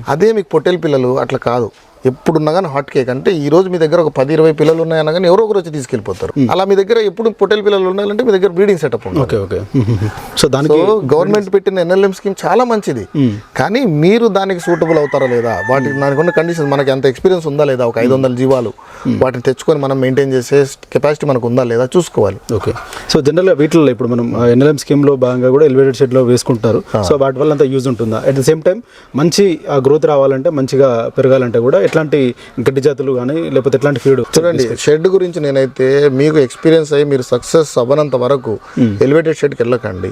అదే మీకు పొట్టేల్ పిల్లలు అట్లా కాదు. ఎప్పుడున్నా కానీ హాట్ కేక్ అంటే ఈ రోజు మీ దగ్గర ఒక పది ఇరవై పిల్లలు ఉన్నాయన్నా కానీ ఎవరో ఒకరు వచ్చి తీసుకెళ్ళిపోతారు. అలా మీ దగ్గర ఎప్పుడు పొట్టేల్ పిల్లలు ఉండాలంటే మీ దగ్గర బ్రీడింగ్ సెటప్ ఉండాలి. Okay okay. సో దానికి గవర్నమెంట్ పెట్టిన ఎన్ఎల్ఎం స్కీమ్ చాలా మంచిది. కానీ మీరు దానికి సూటబుల్ అవుతారా లేదా? వాటికి దానికి ఉన్న కండిషన్ మనకి అంత ఎక్స్పీరియన్స్ ఉందా లేదా? ఒక ఐదు వందల జీవాలు వాటిని తెచ్చుకొని మనం మెయింటైన్ చేసే కెపాసిటీ మనకు ఉందా లేదా చూసుకోవాలి. ఓకే. సో జనరల్గా వీటిలో ఇప్పుడు మనం ఎన్ఎల్ఎం స్కీమ్లో భాగంగా కూడా ఎలివేటెడ్ షెడ్లో వేసుకుంటారు. సో వాటి వల్ల అంత యూజ్ ఉంటుందా? అట్ ద సేమ్ టైం మంచి గ్రోత్ రావాలంటే మంచిగా పెరగాలంటే కూడా ఎట్లాంటి గడ్డి జాతులు కానీ లేకపోతే ఎట్లాంటి ఫీడ్ చూడండి షెడ్ గురించి నేనైతే మీకు ఎక్స్పీరియన్స్ అయ్యి మీరు సక్సెస్ అవ్వనంత వరకు ఎలివేటెడ్ షెడ్కి వెళ్ళకండి.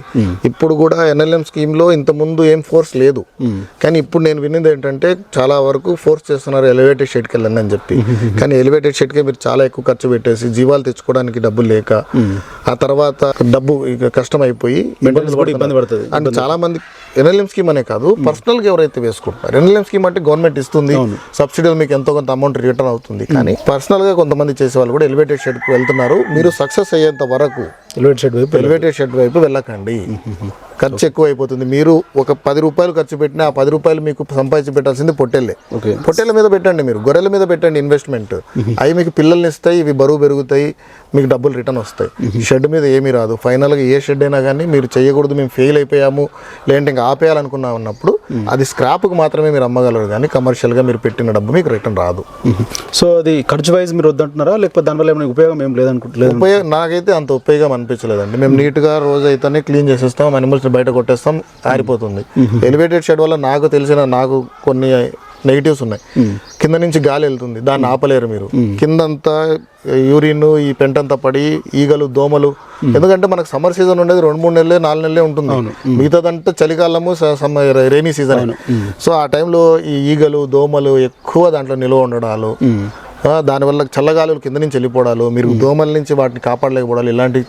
ఇప్పుడు కూడా ఎన్ఎల్ఎం స్కీమ్లో ఇంత ముందు ఏం ఫోర్స్ లేదు. కానీ ఇప్పుడు నేను విన్నది ఏంటంటే చాలా వరకు ఫోర్స్ చేస్తున్నారు ఎలివేటెడ్ షెడ్కి వెళ్ళండి అని చెప్పి. కానీ ఎలివేటెడ్ షెడ్కే మీరు చాలా ఎక్కువ ఖర్చు పెట్టేసి జీవాలు తెచ్చుకోవడానికి డబ్బులు లేక ఆ తర్వాత డబ్బు ఇక కష్టం అయిపోయి మెయింటెనెన్స్ కూడా ఇబ్బంది పడుతుంది. అండ్ చాలా మంది ఎన్ఎల్ఎం స్కీమ్ అనే కాదు పర్సనల్గా ఎవరైతే వేసుకుంటున్నారు ఎన్ఎల్ఎం స్కీమ్ అంటే గవర్నమెంట్ ఇస్తుంది సబ్సిడీలు మీకు ఎంతో కొంత అమౌంట్ రిటర్న్ అవుతుంది. కానీ పర్సనల్గా కొంతమంది చేసే వాళ్ళు కూడా ఎలివేటెడ్ షెడ్కు వెళ్తున్నారు. మీరు సక్సెస్ అయ్యేంత వరకు ఎలివేటెడ్ షెడ్ వైపు ఎలివేటెడ్ షెడ్ వైపు వెళ్ళకండి. ఖర్చు ఎక్కువ అయిపోతుంది. మీరు ఒక పది రూపాయలు ఖర్చు పెట్టినా ఆ పది రూపాయలు మీకు సంపాదించి పెట్టాల్సింది పొట్టేళ్ళే. పొట్టేళ్ళ మీద పెట్టండి మీరు గొర్రెల మీద పెట్టండి ఇన్వెస్ట్మెంట్ అవి మీకు పిల్లల్ని ఇస్తాయి ఇవి బరువు పెరుగుతాయి మీకు డబ్బులు రిటర్న్ వస్తాయి. షెడ్ మీద ఏమీ రాదు. ఫైనల్గా ఏ షెడ్ అయినా కానీ మీరు చేయకూడదు మేము ఫెయిల్ అయిపోయాము. లేదంటే ఇంకా ఆపేయాలనుకున్నా ఉన్నప్పుడు అది స్క్రాప్కి మాత్రమే మీరు అమ్మగలరు కానీ కమర్షియల్గా మీరు పెట్టిన డబ్బు మీకు రిటర్న్ రాదు. సో అది ఖర్చు వైజ్ మీరు వద్దంటున్నారా? లేకపోతే దానివల్ల ఏమైనా ఉపయోగం ఏం లేదనుకుంటలేదు ఉపయోగం నాకైతే అంత ఉపయోగం అనిపించలేదండి. మేము నీట్గా రోజు అయితేనే క్లీన్ చేసేస్తాం అనిమల్స్ బయట కొట్టేస్తాం ఆరిపోతుంది. ఎలివేటెడ్ షెడ్ వల్ల నాకు తెలిసిన నాకు కొన్ని నెగిటివ్స్ ఉన్నాయి. కింద నుంచి గాలి వెళ్తుంది. దాన్ని ఆపలేరు మీరు. కిందంతా యూరిన్ ఈ పెంటంతా పడి ఈగలు దోమలు. ఎందుకంటే మనకు సమ్మర్ సీజన్ ఉండేది రెండు మూడు నెలలే నాలుగు నెలలే ఉంటుంది. మిగతాదంతా చలికాలము రైనీ సీజన్. సో ఆ టైంలో ఈ ఈగలు దోమలు ఎక్కువ దాంట్లో నిల్వ ఉండడాలు దానివల్ల చల్లగాలులు కింద నుంచి వెళ్ళిపోవడాలు మీరు దోమల నుంచి వాటిని కాపాడలేకపోవడాలు ఇలాంటి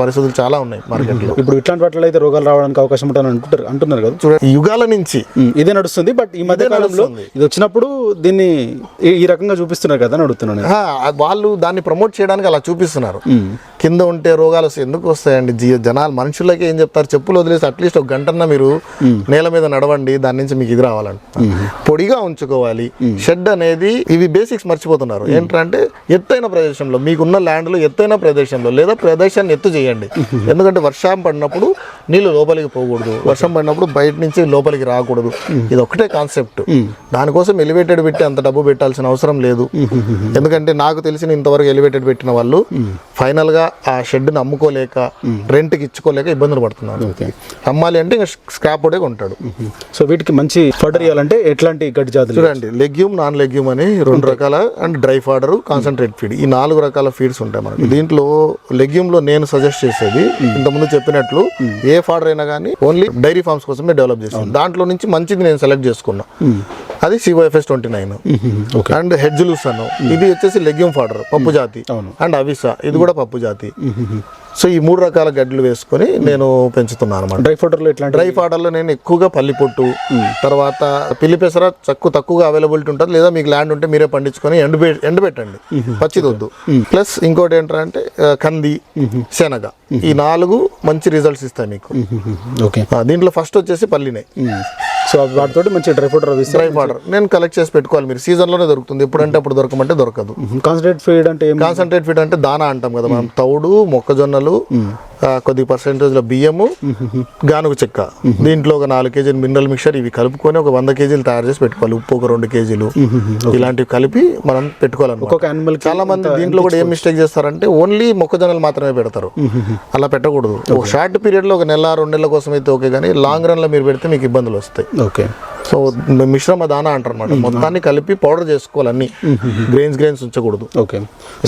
పరిస్థితులు చాలా ఉన్నాయి మార్కెట్లో. ఇప్పుడు ఇట్లాంటి వాటిలో అయితే రోగాలు రావడానికి అవకాశం ఉంటుందని అంటుంటారు అంటున్నారు కదా? చూడండి యుగాల నుంచి ఇదే నడుస్తుంది బట్ ఈ మధ్య కాలంలో ఇది వచ్చినప్పుడు దీన్ని ఈ- రకంగా చూపిస్తున్నారు కదా అని అడుగుతున్నాను వాళ్ళు దాన్ని ప్రమోట్ చేయడానికి అలా చూపిస్తున్నారు. కింద ఉంటే రోగాలు ఎందుకు వస్తాయండి? జీ- జనాలు మనుషులకి ఏం చెప్తారు? చెప్పులు వదిలేసి అట్లీస్ట్ ఒక గంటన్న మీరు నేల మీద నడవండి దాని నుంచి మీకు ఇది రావాలంట. పొడిగా ఉంచుకోవాలి. షెడ్ అనేది ఇవి బేసిక్స్ మర్చిపోతున్నారు ఏంటంటే ఎత్తైన ప్రదేశంలో మీకున్న ల్యాండ్లో ఎత్తైన ప్రదేశంలో లేదా ప్రదేశాన్ని ఎత్తు చేయండి. ఎందుకంటే వర్షం పడినప్పుడు నీళ్ళు లోపలికి పోకూడదు. వర్షం పడినప్పుడు బయట నుంచి లోపలికి రాకూడదు. ఇది ఒకటే కాన్సెప్ట్ దానికోసం ఎలివేటెడ్ పెట్టి అంత డబ్బు పెట్టాల్సిన అవసరం లేదు. ఎందుకంటే నాకు తెలిసిన ఇంతవరకు ఎలివేటెడ్ పెట్టిన వాళ్ళు ఫైనల్గా ఆ షెడ్ని అమ్ముకోలేక రెంట్కి ఇచ్చుకోలేక ఇబ్బందులు పడుతున్నారు. అమ్మాలి అంటే ఇంకా స్క్రాప్ ఒకటే కొంటాడు. సో వీటికి మంచి ఫర్డర్ ఇవ్వాలంటే ఎట్లాంటి గడ్డి జాతులు చూడండి లెగ్యూమ్ నాన్ లెగ్యూమ్ అని రెండు రకాల and dry fodder concentrate feed ఈ నాలుగు రకాల ఫీడ్స్ ఉంటాయి మనకి. దీంట్లో లెగ్యూమ్లో నేను సజెస్ట్ చేసేది ఇంతకుముందు చెప్పినట్లు ఏ ఫాడర్ అయినా కానీ ఓన్లీ డైరీ ఫార్మ్స్ కోసమే డెవలప్ చేస్తాను దాంట్లో నుంచి మంచిది నేను సెలెక్ట్ చేసుకున్నా. అది CYFS twenty nine okay. And hedge lucerne అను. ఇది వచ్చేసి లెగ్యూమ్ ఫాడర్ పప్పు జాతి. అవును. అండ్ అవిసా ఇది కూడా పప్పు జాతి. సో ఈ మూడు రకాల గడ్డలు వేసుకొని నేను పెంచుతున్నాను అనమాట డ్రై ఫుడర్లో ఎట్లాంటి డ్రై ఫాడర్లో నేను ఎక్కువగా పల్లి పొట్టు తర్వాత పిల్లి పెసర తక్కువ తక్కువగా అవైలబిలిటీ ఉంటుంది. లేదా మీకు ల్యాండ్ ఉంటే మీరే పండించుకొని ఎండు ఎండబెట్టండి పచ్చిది వద్దు. ప్లస్ ఇంకోటి ఏంటంటే కంది శనగ. ఈ నాలుగు మంచి రిజల్ట్స్ ఇస్తాయి మీకు. ఓకే. ఆ, దీంట్లో ఫస్ట్ వచ్చేసి పల్లినే. సో వాటితోటి మంచి డ్రై అవి డ్రై ఫాడర్ నేను కలెక్ట్ చేసి పెట్టుకోవాలి మీరు. సీజన్లోనే దొరుకుతుంది. ఎప్పుడంటే అప్పుడు దొరకమంటే దొరకదు. కాన్సన్ట్రేట్ ఫీడ్ అంటే కాన్సన్ట్రేట్ ఫీడ్ అంటే దానా అంటాం కదా మనం. తౌడు మొక్కజొన్నలు కొద్ది పర్సెంటేజ్లో బియ్యము గానుగ చెక్క. దీంట్లో ఒక నాలుగు కేజీలు మినరల్ మిక్చర్ ఇవి కలుపుకొని ఒక వంద కేజీలు తయారు చేసి పెట్టుకోవాలి. ఉప్పు ఒక రెండు కేజీలు. ఇలాంటివి కలిపి మనం యానిమల్ చాలా మంది దీంట్లో కూడా ఏం మిస్టేక్ చేస్తారంటే ఓన్లీ మొక్కజొన్నలు మాత్రమే పెడతారు. అలా పెట్టకూడదు. ఒక షార్ట్ పీరియడ్లో ఒక నెల రెండు నెలల కోసం అయితే ఓకే కానీ లాంగ్ రన్లో మీరు పెడితే మీకు ఇబ్బందులు వస్తాయి. ఓకే సో మిశ్రమ దానా అంటారు అనమాట మొత్తాన్ని కలిపి పౌడర్ చేసుకోవాలి అన్ని. గ్రెయిన్స్ గ్రెయిన్స్ ఉంచకూడదు. ఓకే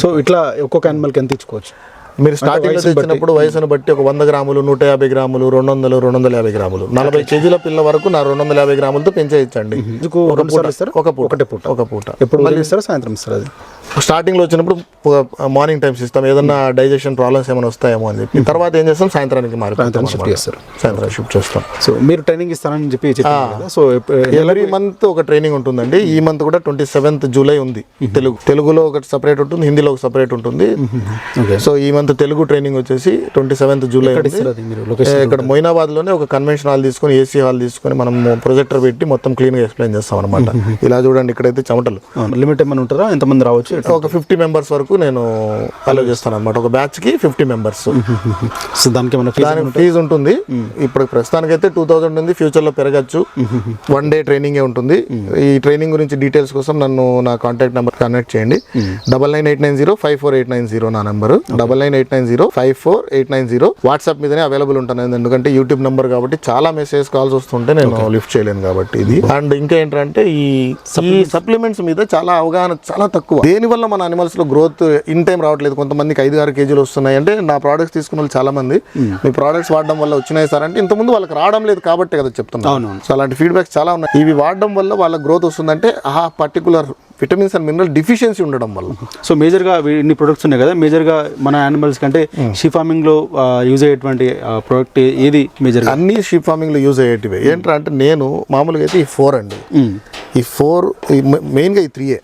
సో ఇట్లా ఒక్కొక్క యానిమల్కి ఎంత ఇచ్చుకోవచ్చు? మీరు స్టార్టింగ్ తెచ్చినప్పుడు వయసును బట్టి ఒక వంద గ్రాములు నూట యాభై గ్రాములు రెండు వందలు రెండు వందల యాభై గ్రాములు. నలభై కేజీల పిల్ల వరకు నా రెండు వందల యాభై గ్రాములతో పెంచేయచ్చండి సార్లు ఇస్తారా? ఒక పూట ఒకటే పూట. ఒక పూట. ఎప్పుడు ఉదయం ఇస్తారా సాయంత్రం ఇస్తారా అది. స్టార్టింగ్లో వచ్చినప్పుడు మార్నింగ్ టైమ్స్ ఇస్తాం ఏదన్నా డైజెషన్ ప్రాబ్లమ్స్ ఏమైనా వస్తాయేమో అని చెప్పి. తర్వాత ఏం చేస్తాం? సాయంత్రానికి మారి సాయంత్రం షిఫ్ట్ చేస్తారు. సాయంత్రం షిఫ్ట్ చేస్తాం. సో మీరు ట్రైనింగ్ ఇస్తారని చెప్పి సో ఎవ్రీ మంత్ ఒక ట్రైనింగ్ ఉంటుందండి. ఈ మంత్ కూడా ట్వంటీ సెవెంత్ జూలై ఉంది తెలుగు తెలుగులో ఒకటి సపరేట్ ఉంటుంది హిందీలో ఒక సపరేట్ ఉంటుంది. ఓకే సో ఈ మంత్ తెలుగు ట్రైనింగ్ వచ్చేసి ట్వంటీ సెవెంత్ జూలై ఇక్కడ మొయినాబాద్లోనే ఒక కన్వెన్షన్ హాల్ తీసుకొని ఏసీ హాల్ తీసుకొని మనం ప్రొజెక్టర్ పెట్టి మొత్తం క్లీన్గా ఎక్స్ప్లెయిన్ చేస్తాం అనమాట ఇలా చూడండి ఇక్కడైతే చెమటలు. లిమిట్ ఏమైనా ఉంటుందా ఎంతమంది రావచ్చు? ఒక ఫిఫ్టీ మెంబర్స్ వరకు నేను అలో చేస్తాను అనమాట ఒక బ్యాచ్కి ఫిఫ్టీ మెంబర్స్ సో దానికి ఫీజు దానికి ఫీజు ఉంటుంది. ఇప్పుడు ప్రస్తుతానికైతే టూ థౌసండ్ ఉంది ఫ్యూచర్లో పెరగచ్చు. వన్ డే ట్రైనింగ్ ఉంటుంది. ఈ ట్రైనింగ్ గురించి డీటెయిల్స్ కోసం నన్ను నా కాంటాక్ట్ నెంబర్ కనెక్ట్ చేయండి. Double nine eight nine zero five four eight nine zero నా number double nine eight nine zero five four eight nine zero WhatsApp మీదనే అవైలబుల్ ఉంటాను. ఎందుకంటే యూట్యూబ్ నెంబర్ కాబట్టి చాలా మెసేజ్ కాల్స్ వస్తుంటే నేను లిఫ్ట్ చేయలేను కాబట్టి ఇది. అండ్ ఇంకా ఏంటంటే ఈ సప్లిమెంట్స్ మీద చాలా అవగాహన చాలా తక్కువ. దేని వల్ల మన అనిమల్స్లో గ్రోత్ ఇన్ టైం రావట్లేదు? కొంతమందికి ఐదు ఆరు కేజీలు వస్తున్నాయి. అంటే నా ప్రోడక్ట్స్ తీసుకున్న వాళ్ళు చాలా మంది మీ ప్రోడక్ట్స్ వాడడం వల్ల వచ్చినాయి సార్ అంటే ఇంతకుముందు వాళ్ళకి రావడం లేదు కాబట్టి కదా చెప్తున్నాను. సో అలాంటి ఫీడ్బ్యాక్స్ చాలా ఉన్నాయి. ఇవి వాడడం వల్ల వాళ్ళ గ్రోత్ వస్తుందంటే ఆ particular vitamins and mineral deficiency ఉండడం వల్ల. సో మేజర్గా ఇన్ని ప్రొడక్ట్స్ ఉన్నాయి కదా మేజర్గా మన యానిమల్స్ కంటే షీ ఫార్మింగ్లో యూజ్ అయ్యేటువంటి ప్రోడక్ట్ ఏది మేజర్గా? అన్ని షీప్ ఫార్మింగ్లో యూజ్ అయ్యేటివి ఏంటంటే నేను మామూలుగా అయితే ఈ ఫోర్ అండి. ఈ ఫోర్ మెయిన్గా ఈ త్రీయే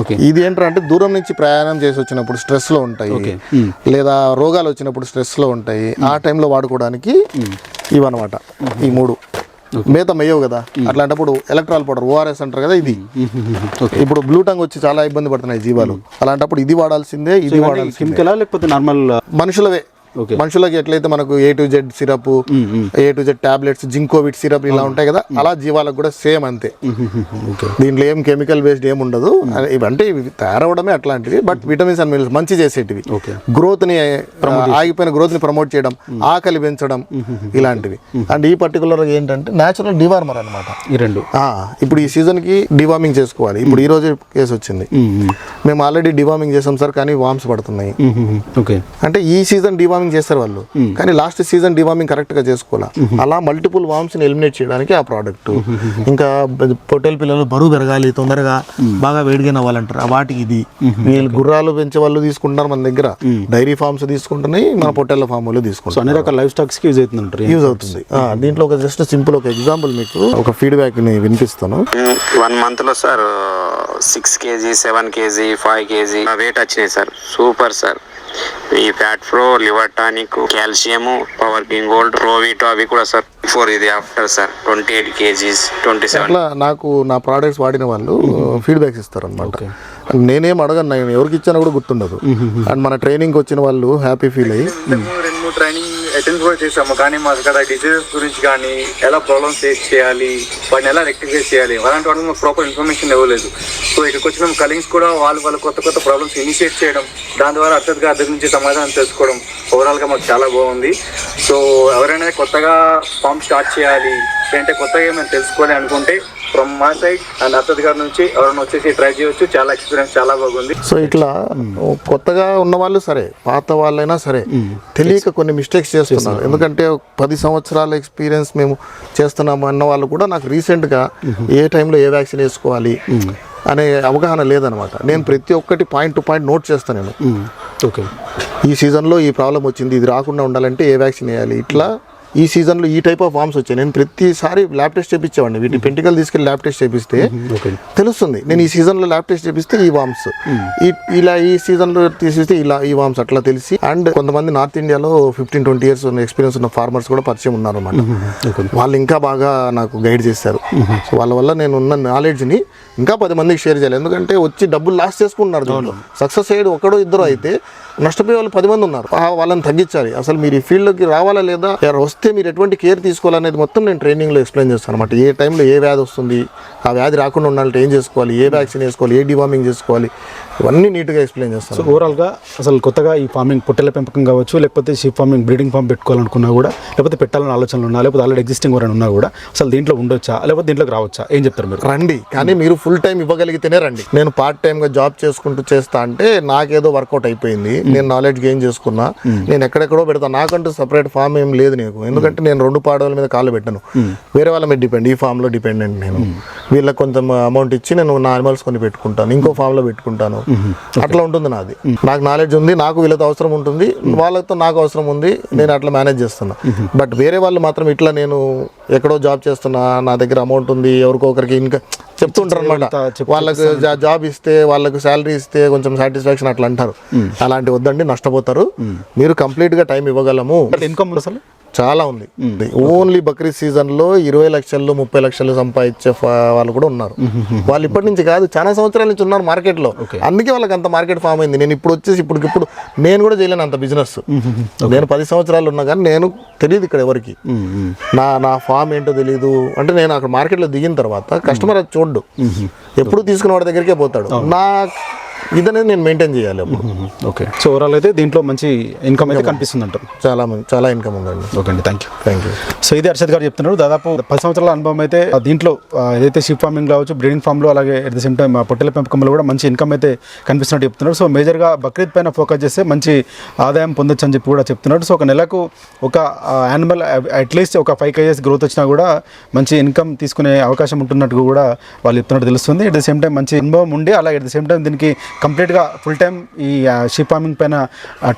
ఓకే ఇది ఏంటంటే దూరం నుంచి ప్రయాణం చేసి వచ్చినప్పుడు స్ట్రెస్లో ఉంటాయి. లేదా రోగాలు వచ్చినప్పుడు స్ట్రెస్లో ఉంటాయి. ఆ టైంలో వాడుకోవడానికి ఇవన్నమాట. ఈ మూడు. మేత మెయ్యవు కదా. అట్లాంటప్పుడు ఎలక్ట్రాల్ పౌడర్ ఓఆర్ఎస్ అంటారు కదా ఇది. ఇప్పుడు బ్లూ టంగ్ వచ్చి చాలా ఇబ్బంది పడుతున్నాయి జీవాలు. అలాంటప్పుడు ఇది వాడాల్సిందే ఇది వాడాల్సిందే. కెమికలా లేకపోతే నార్మల్ మనుషులవే. మనుషులకి ఎట్లయితే మనకు A to Z syrup A to Z tablets Zincovit syrup ఇలా ఉంటాయి కదా అలా జీవాలకు కూడా సేమ్ అంతే. దీంట్లో ఏం కెమికల్ బేస్డ్ ఏం ఉండదు. ఇవంటే ఇవి తయారవడమే అట్లాంటివి బట్ విటమిన్స్ అండ్ మినరల్స్ మంచి చేసేటివి. గ్రోత్ని ఆగిపోయిన గ్రోత్ని ప్రమోట్ చేయడం ఆకలి పెంచడం ఇలాంటివి. అండ్ ఈ పర్టికులర్ ఏంటంటే నేచురల్ డివార్మర్ అనమాట ఈ రెండు. ఇప్పుడు ఈ సీజన్కి డివార్మింగ్ చేసుకోవాలి. ఇప్పుడు ఈ రోజే కేసు వచ్చింది. మేము ఆల్రెడీ డివార్మింగ్ చేసాం సార్ కానీ వామ్స్ పడుతున్నాయి. ఓకే అంటే ఈ సీజన్ డివార్మింగ్ డివార్మింగ్ చేస్తారు వాళ్ళు. కానీ లాస్ట్ సీజన్ డివార్మింగ్ కరెక్ట్గా చేసుకోవాలా? అలా మల్టిపుల్ వామ్స్ని ఎలిమినేట్ చేయడానికి ఆ ప్రోడక్ట్ ఇంకా పొట్టేలు పిల్లలు బరువు పెరగాలి తొందరగా బాగా వేడిగా అవ్వాలంటారు ఆ వాటికి ఇది. వీళ్ళు గుర్రాలు పెంచే వాళ్ళు తీసుకుంటున్నారు మన దగ్గర. డైరీ ఫార్మ్స్ తీసుకుంటున్నాయి మన పొట్టేళ్ళ ఫామ్ వాళ్ళు సో తీసుకుంటారు అన్ని రకాల లైఫ్ స్టాక్స్కి యూజ్ అవుతుంది యూజ్ అవుతుంది. ఆ, దీంట్లో ఒక జస్ట్ సింపుల్ ఒక ఎగ్జాంపుల్ మీకు ఒక ఫీడ్బ్యాక్ని వినిపిస్తాను. వన్ మంత్లో sir six kg seven kg five kg weight వచ్చినాయి సార్ సూపర్ సార్ ఈ fat flow liver tonic calcium power king gold Provito అవి కూడా సార్. ఫోర్ ఇది after sir. Twenty eight kgs twenty seven. నాకు నా ప్రోడక్ట్స్ వాడిన వాళ్ళు ఫీడ్బ్యాక్స్ ఇస్తారు అనమాట నేనేం అడగను నేను ఎవరికి ఇచ్చానో కూడా గుర్తుండదు. అండ్ మన ట్రైనింగ్ వచ్చిన వాళ్ళు హ్యాపీ ఫీల్ అయ్యి. రెండు మూడు ట్రైనింగ్ అటెండ్ కూడా చేసాము కానీ మాకు అక్కడ డిసీజెస్ గురించి కానీ ఎలా ప్రాబ్లమ్స్ ఫేస్ చేయాలి వాటిని ఎలా రెక్టిఫై చేయాలి అలాంటి వాటికి మాకు ప్రాపర్ ఇన్ఫర్మేషన్ ఇవ్వలేదు. సో ఇక్కడికి వచ్చిన కలీగ్స్ కూడా వాళ్ళు వాళ్ళ కొత్త కొత్త ప్రాబ్లమ్స్ ఇనిషియేట్ చేయడం దాని ద్వారా అర్థంగా అద్దరి నుంచి సమాధానం తెలుసుకోవడం ఓవరాల్గా మాకు చాలా బాగుంది. సో ఎవరైనా కొత్తగా ఫామ్ స్టార్ట్ చేయాలి లేదంటే కొత్తగా ఏమైనా తెలుసుకోవాలి అనుకుంటే ఫ్రమ్ మా సైడ్ అండ్ అత్తది గారి నుంచి ఎవరైనా వచ్చేసి ట్రై చేయొచ్చు. చాలా ఎక్స్పీరియన్స్ చాలా బాగుంది. సో ఇట్లా కొత్తగా ఉన్న వాళ్ళు సరే పాత వాళ్ళైనా సరే తెలియక కొన్ని మిస్టేక్స్ చేస్తున్నారు. ఎందుకంటే పది సంవత్సరాల ఎక్స్పీరియన్స్ మేము చేస్తున్నాము అన్న వాళ్ళు కూడా నాకు రీసెంట్గా ఏ టైంలో ఏ వ్యాక్సిన్ వేసుకోవాలి అనే అవగాహన లేదనమాట నేను ప్రతి ఒక్కటి పాయింట్ టు పాయింట్ నోట్ చేస్తాను నేను. ఓకే ఈ సీజన్లో ఈ ప్రాబ్లం వచ్చింది ఇది రాకుండా ఉండాలంటే ఏ వ్యాక్సిన్ వేయాలి? ఇట్లా ఈ సీజన్లో ఈ టైప్ ఆఫ్ ఫార్మ్స్ వచ్చాయి. నేను ప్రతిసారి ల్యాబ్ టెస్ట్ చేయించేవాడిని వీటి పెంటికల్ తీసుకెళ్ళి ల్యాబ్ టెస్ట్ చేపిస్తే తెలుస్తుంది. నేను ఈ సీజన్లో ల్యాబ్ టెస్ట్ చేపిస్తే ఈ వామ్స్ ఈ ఇలా ఈ సీజన్లో తీసిస్తే ఇలా ఈ వామ్స్ అట్లా తెలిసి అండ్ కొంతమంది నార్త్ ఇండియాలో ఫిఫ్టీన్ ట్వంటీ ఇయర్స్ ఉన్న ఎక్స్పీరియన్స్ ఉన్న ఫార్మర్స్ కూడా పరిచయం ఉన్నారు అన్నమాట వాళ్ళు ఇంకా బాగా నాకు గైడ్ చేశారు. సో వాళ్ళ వల్ల నేను ఉన్న నాలెడ్జ్ని ఇంకా పది మందికి షేర్ చేయాలి. ఎందుకంటే వచ్చి డబ్బులు లాస్ చేసుకుంటున్నారు సక్సెస్ అయ్యేది ఒకడో ఇద్దరు అయితే నష్టపోయే వాళ్ళు పది మంది ఉన్నారు. వాళ్ళని తగ్గించాలి. అసలు మీరు ఈ ఫీల్డ్లోకి రావాలా లేదా? వస్తే మీరు ఎటువంటి కేర్ తీసుకోవాలనేది మొత్తం నేను ట్రైనింగ్లో ఎక్స్ప్లెయిన్ చేస్తాను అనమాట ఏ టైంలో ఏ వ్యాధి వస్తుంది? ఆ వ్యాధి రాకుండా ఉండాలంటే ఏం చేసుకోవాలి? ఏ వ్యాక్సిన్ వేసుకోవాలి? ఏ డివార్మింగ్ చేసుకోవాలి? ఇవన్నీ నీట్గా ఎక్స్ప్లెయిన్ సో చేస్తాను ఓవరాల్గా అసలు కొత్తగా ఈ ఫార్మింగ్ పొట్టెల పెంపకం కావచ్చు లేకపోతే షీప్ ఫార్మింగ్ బ్రీడింగ్ ఫార్మ్ పెట్టుకోవాలనుకున్నా కూడా లేకపోతే పెట్టాలని ఆలోచనలు ఉన్నా లేకపోతే ఆల్రెడీ ఎగ్జిస్టింగ్ ఎవరైనా ఉన్నా కూడా అసలు దీంట్లో ఉండొచ్చా లేకపోతే దీంట్లోకి రావచ్చా? ఏం చెప్తారు మీరు? రండి. కానీ మీరు ఫుల్ టైం ఇవ్వగలిగితేనే రండి. నేను పార్ట్ టైంగా జాబ్ చేసుకుంటూ చేస్తా అంటే నాకేదో వర్కౌట్ అయిపోయింది. నేను నాలెడ్జ్ గెయిన్ చేసుకున్నా. నేను ఎక్కడెక్కడో పెడతాను నాకంటూ సపరేట్ ఫామ్ ఏం లేదు నీకు. ఎందుకంటే నేను రెండు పాడవల మీద కాళ్ళు పెట్టాను. వేరే వాళ్ళ మీద డిపెండ్ ఈ ఫామ్లో డిపెండెంట్ నేను. వీళ్ళకి కొంత అమౌంట్ ఇచ్చి నేను నా అనిమల్స్ కొని పెట్టుకుంటాను. ఇంకో ఫామ్లో పెట్టుకుంటాను. అట్లా ఉంటుంది నాది. నాకు నాలెడ్జ్ ఉంది నాకు వీళ్ళతో అవసరం ఉంటుంది వాళ్ళతో నాకు అవసరం ఉంది నేను అట్లా మేనేజ్ చేస్తున్నా. బట్ వేరే వాళ్ళు మాత్రం ఇట్లా నేను ఎక్కడో జాబ్ చేస్తున్నా నా దగ్గర అమౌంట్ ఉంది ఎవరికో ఒకరికి ఇంకా చెప్తుంటారు అనమాట వాళ్ళకు జాబ్ ఇస్తే వాళ్ళకు శాలరీ ఇస్తే కొంచెం సాటిస్ఫాక్షన్ అట్లా అంటారు. అలాంటి వద్దండి నష్టపోతారు. మీరు కంప్లీట్గా టైం ఇవ్వగలము. ఇన్కమ్ అసలు? చాలా ఉంది. ఓన్లీ బక్రీద్ సీజన్లో ఇరవై లక్షలు ముప్పై లక్షలు సంపాదించే వాళ్ళు కూడా ఉన్నారు. వాళ్ళు ఇప్పటి నుంచి కాదు చాలా సంవత్సరాల నుంచి ఉన్నారు మార్కెట్లో. అందుకే వాళ్ళకి అంత మార్కెట్ ఫామ్ అయింది. నేను ఇప్పుడు వచ్చేసి ఇప్పుడు ఇప్పుడు నేను కూడా చేయలేను అంత బిజినెస్ నేను పది సంవత్సరాలు ఉన్నా కానీ నేను తెలియదు ఇక్కడ ఎవరికి. నా నా ఫామ్ ఏంటో తెలియదు అంటే నేను అక్కడ మార్కెట్లో దిగిన తర్వాత కస్టమర్ అది చూడ్డు. ఎప్పుడు తీసుకున్న వాడి దగ్గరికే పోతాడు. నా ఇదనేది నేను మెయింటైన్ చేయాలి ఓకే సో ఓవరాల్ అయితే దీంట్లో మంచి ఇన్కమ్ అయితే కనిపిస్తుంది అంటారు చాలా మంది చాలా ఇన్కమ్ ఉందండి. ఓకే అండి thank you thank you so ఇది హర్షద్ గారు చెప్తున్నారు. దాదాపు పది సంవత్సరాల అనుభవం అయితే దీంట్లో ఏదైతే షిప్ ఫార్మింగ్ కావచ్చు బ్రీడింగ్ ఫామ్లో అలాగే ఎట్ ద సేమ్ టైం పొట్టెల పెంపకంలో కూడా మంచి ఇన్కమ్ అయితే కనిపిస్తున్నట్టు చెప్తున్నారు. సో మేజర్గా బక్రీద్ పైన ఫోకస్ చేస్తే మంచి ఆదాయం పొందొచ్చు అని చెప్పి కూడా చెప్తున్నాడు సో ఒక నెలకు ఒక యానిమల్ అట్లీస్ట్ ఒక ఫైవ్ కేజెస్ గ్రోత్ వచ్చినా కూడా మంచి ఇన్కమ్ తీసుకునే అవకాశం ఉంటున్నట్టు కూడా వాళ్ళు చెప్తున్నట్టు తెలుస్తుంది. ఎట్ ద సేమ్ టైం మంచి అనుభవం ఉండి అలాగే ఎట్ ద సేమ్ టైం దీనికి కంప్లీట్గా ఫుల్ టైం ఈ షీప్ ఫార్మింగ్ పైన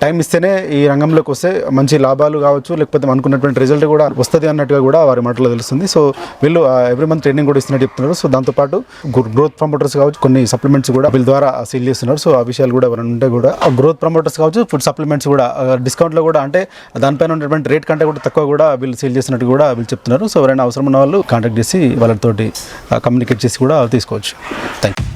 టైం ఇస్తేనే ఈ రంగంలోకి వస్తే మంచి లాభాలు కావచ్చు లేకపోతే అనుకున్నటువంటి రిజల్ట్ కూడా వస్తుంది అన్నట్టుగా కూడా వారి మాటలో తెలుస్తుంది. సో వీళ్ళు ఎవ్రీ మంత్ ట్రైనింగ్ కూడా ఇస్తున్నట్టు చెప్తున్నారు. సో దాంతోపాటు గ్రోత్ ప్రమోటర్స్ కావచ్చు కొన్ని సప్లిమెంట్స్ కూడా వీళ్ళ ద్వారా సేల్ చేస్తున్నారు. సో ఆ విషయాలు కూడా ఎవరైనా ఉంటే కూడా గ్రోత్ ప్రమోటర్స్ కావచ్చు ఫుడ్ సప్లిమెంట్స్ కూడా డిస్కౌంట్లో కూడా అంటే దానిపైన ఉన్నటువంటి రేట్ కంటే కూడా తక్కువ కూడా వీళ్ళు సేల్ చేసినట్టు కూడా వీళ్ళు చెప్తున్నారు. సో ఎవరైనా అవసరం ఉన్న వాళ్ళు కాంటాక్ట్ చేసి వాళ్ళతోటి కమ్యూనికేట్ చేసి కూడా తీసుకోవచ్చు. Thank you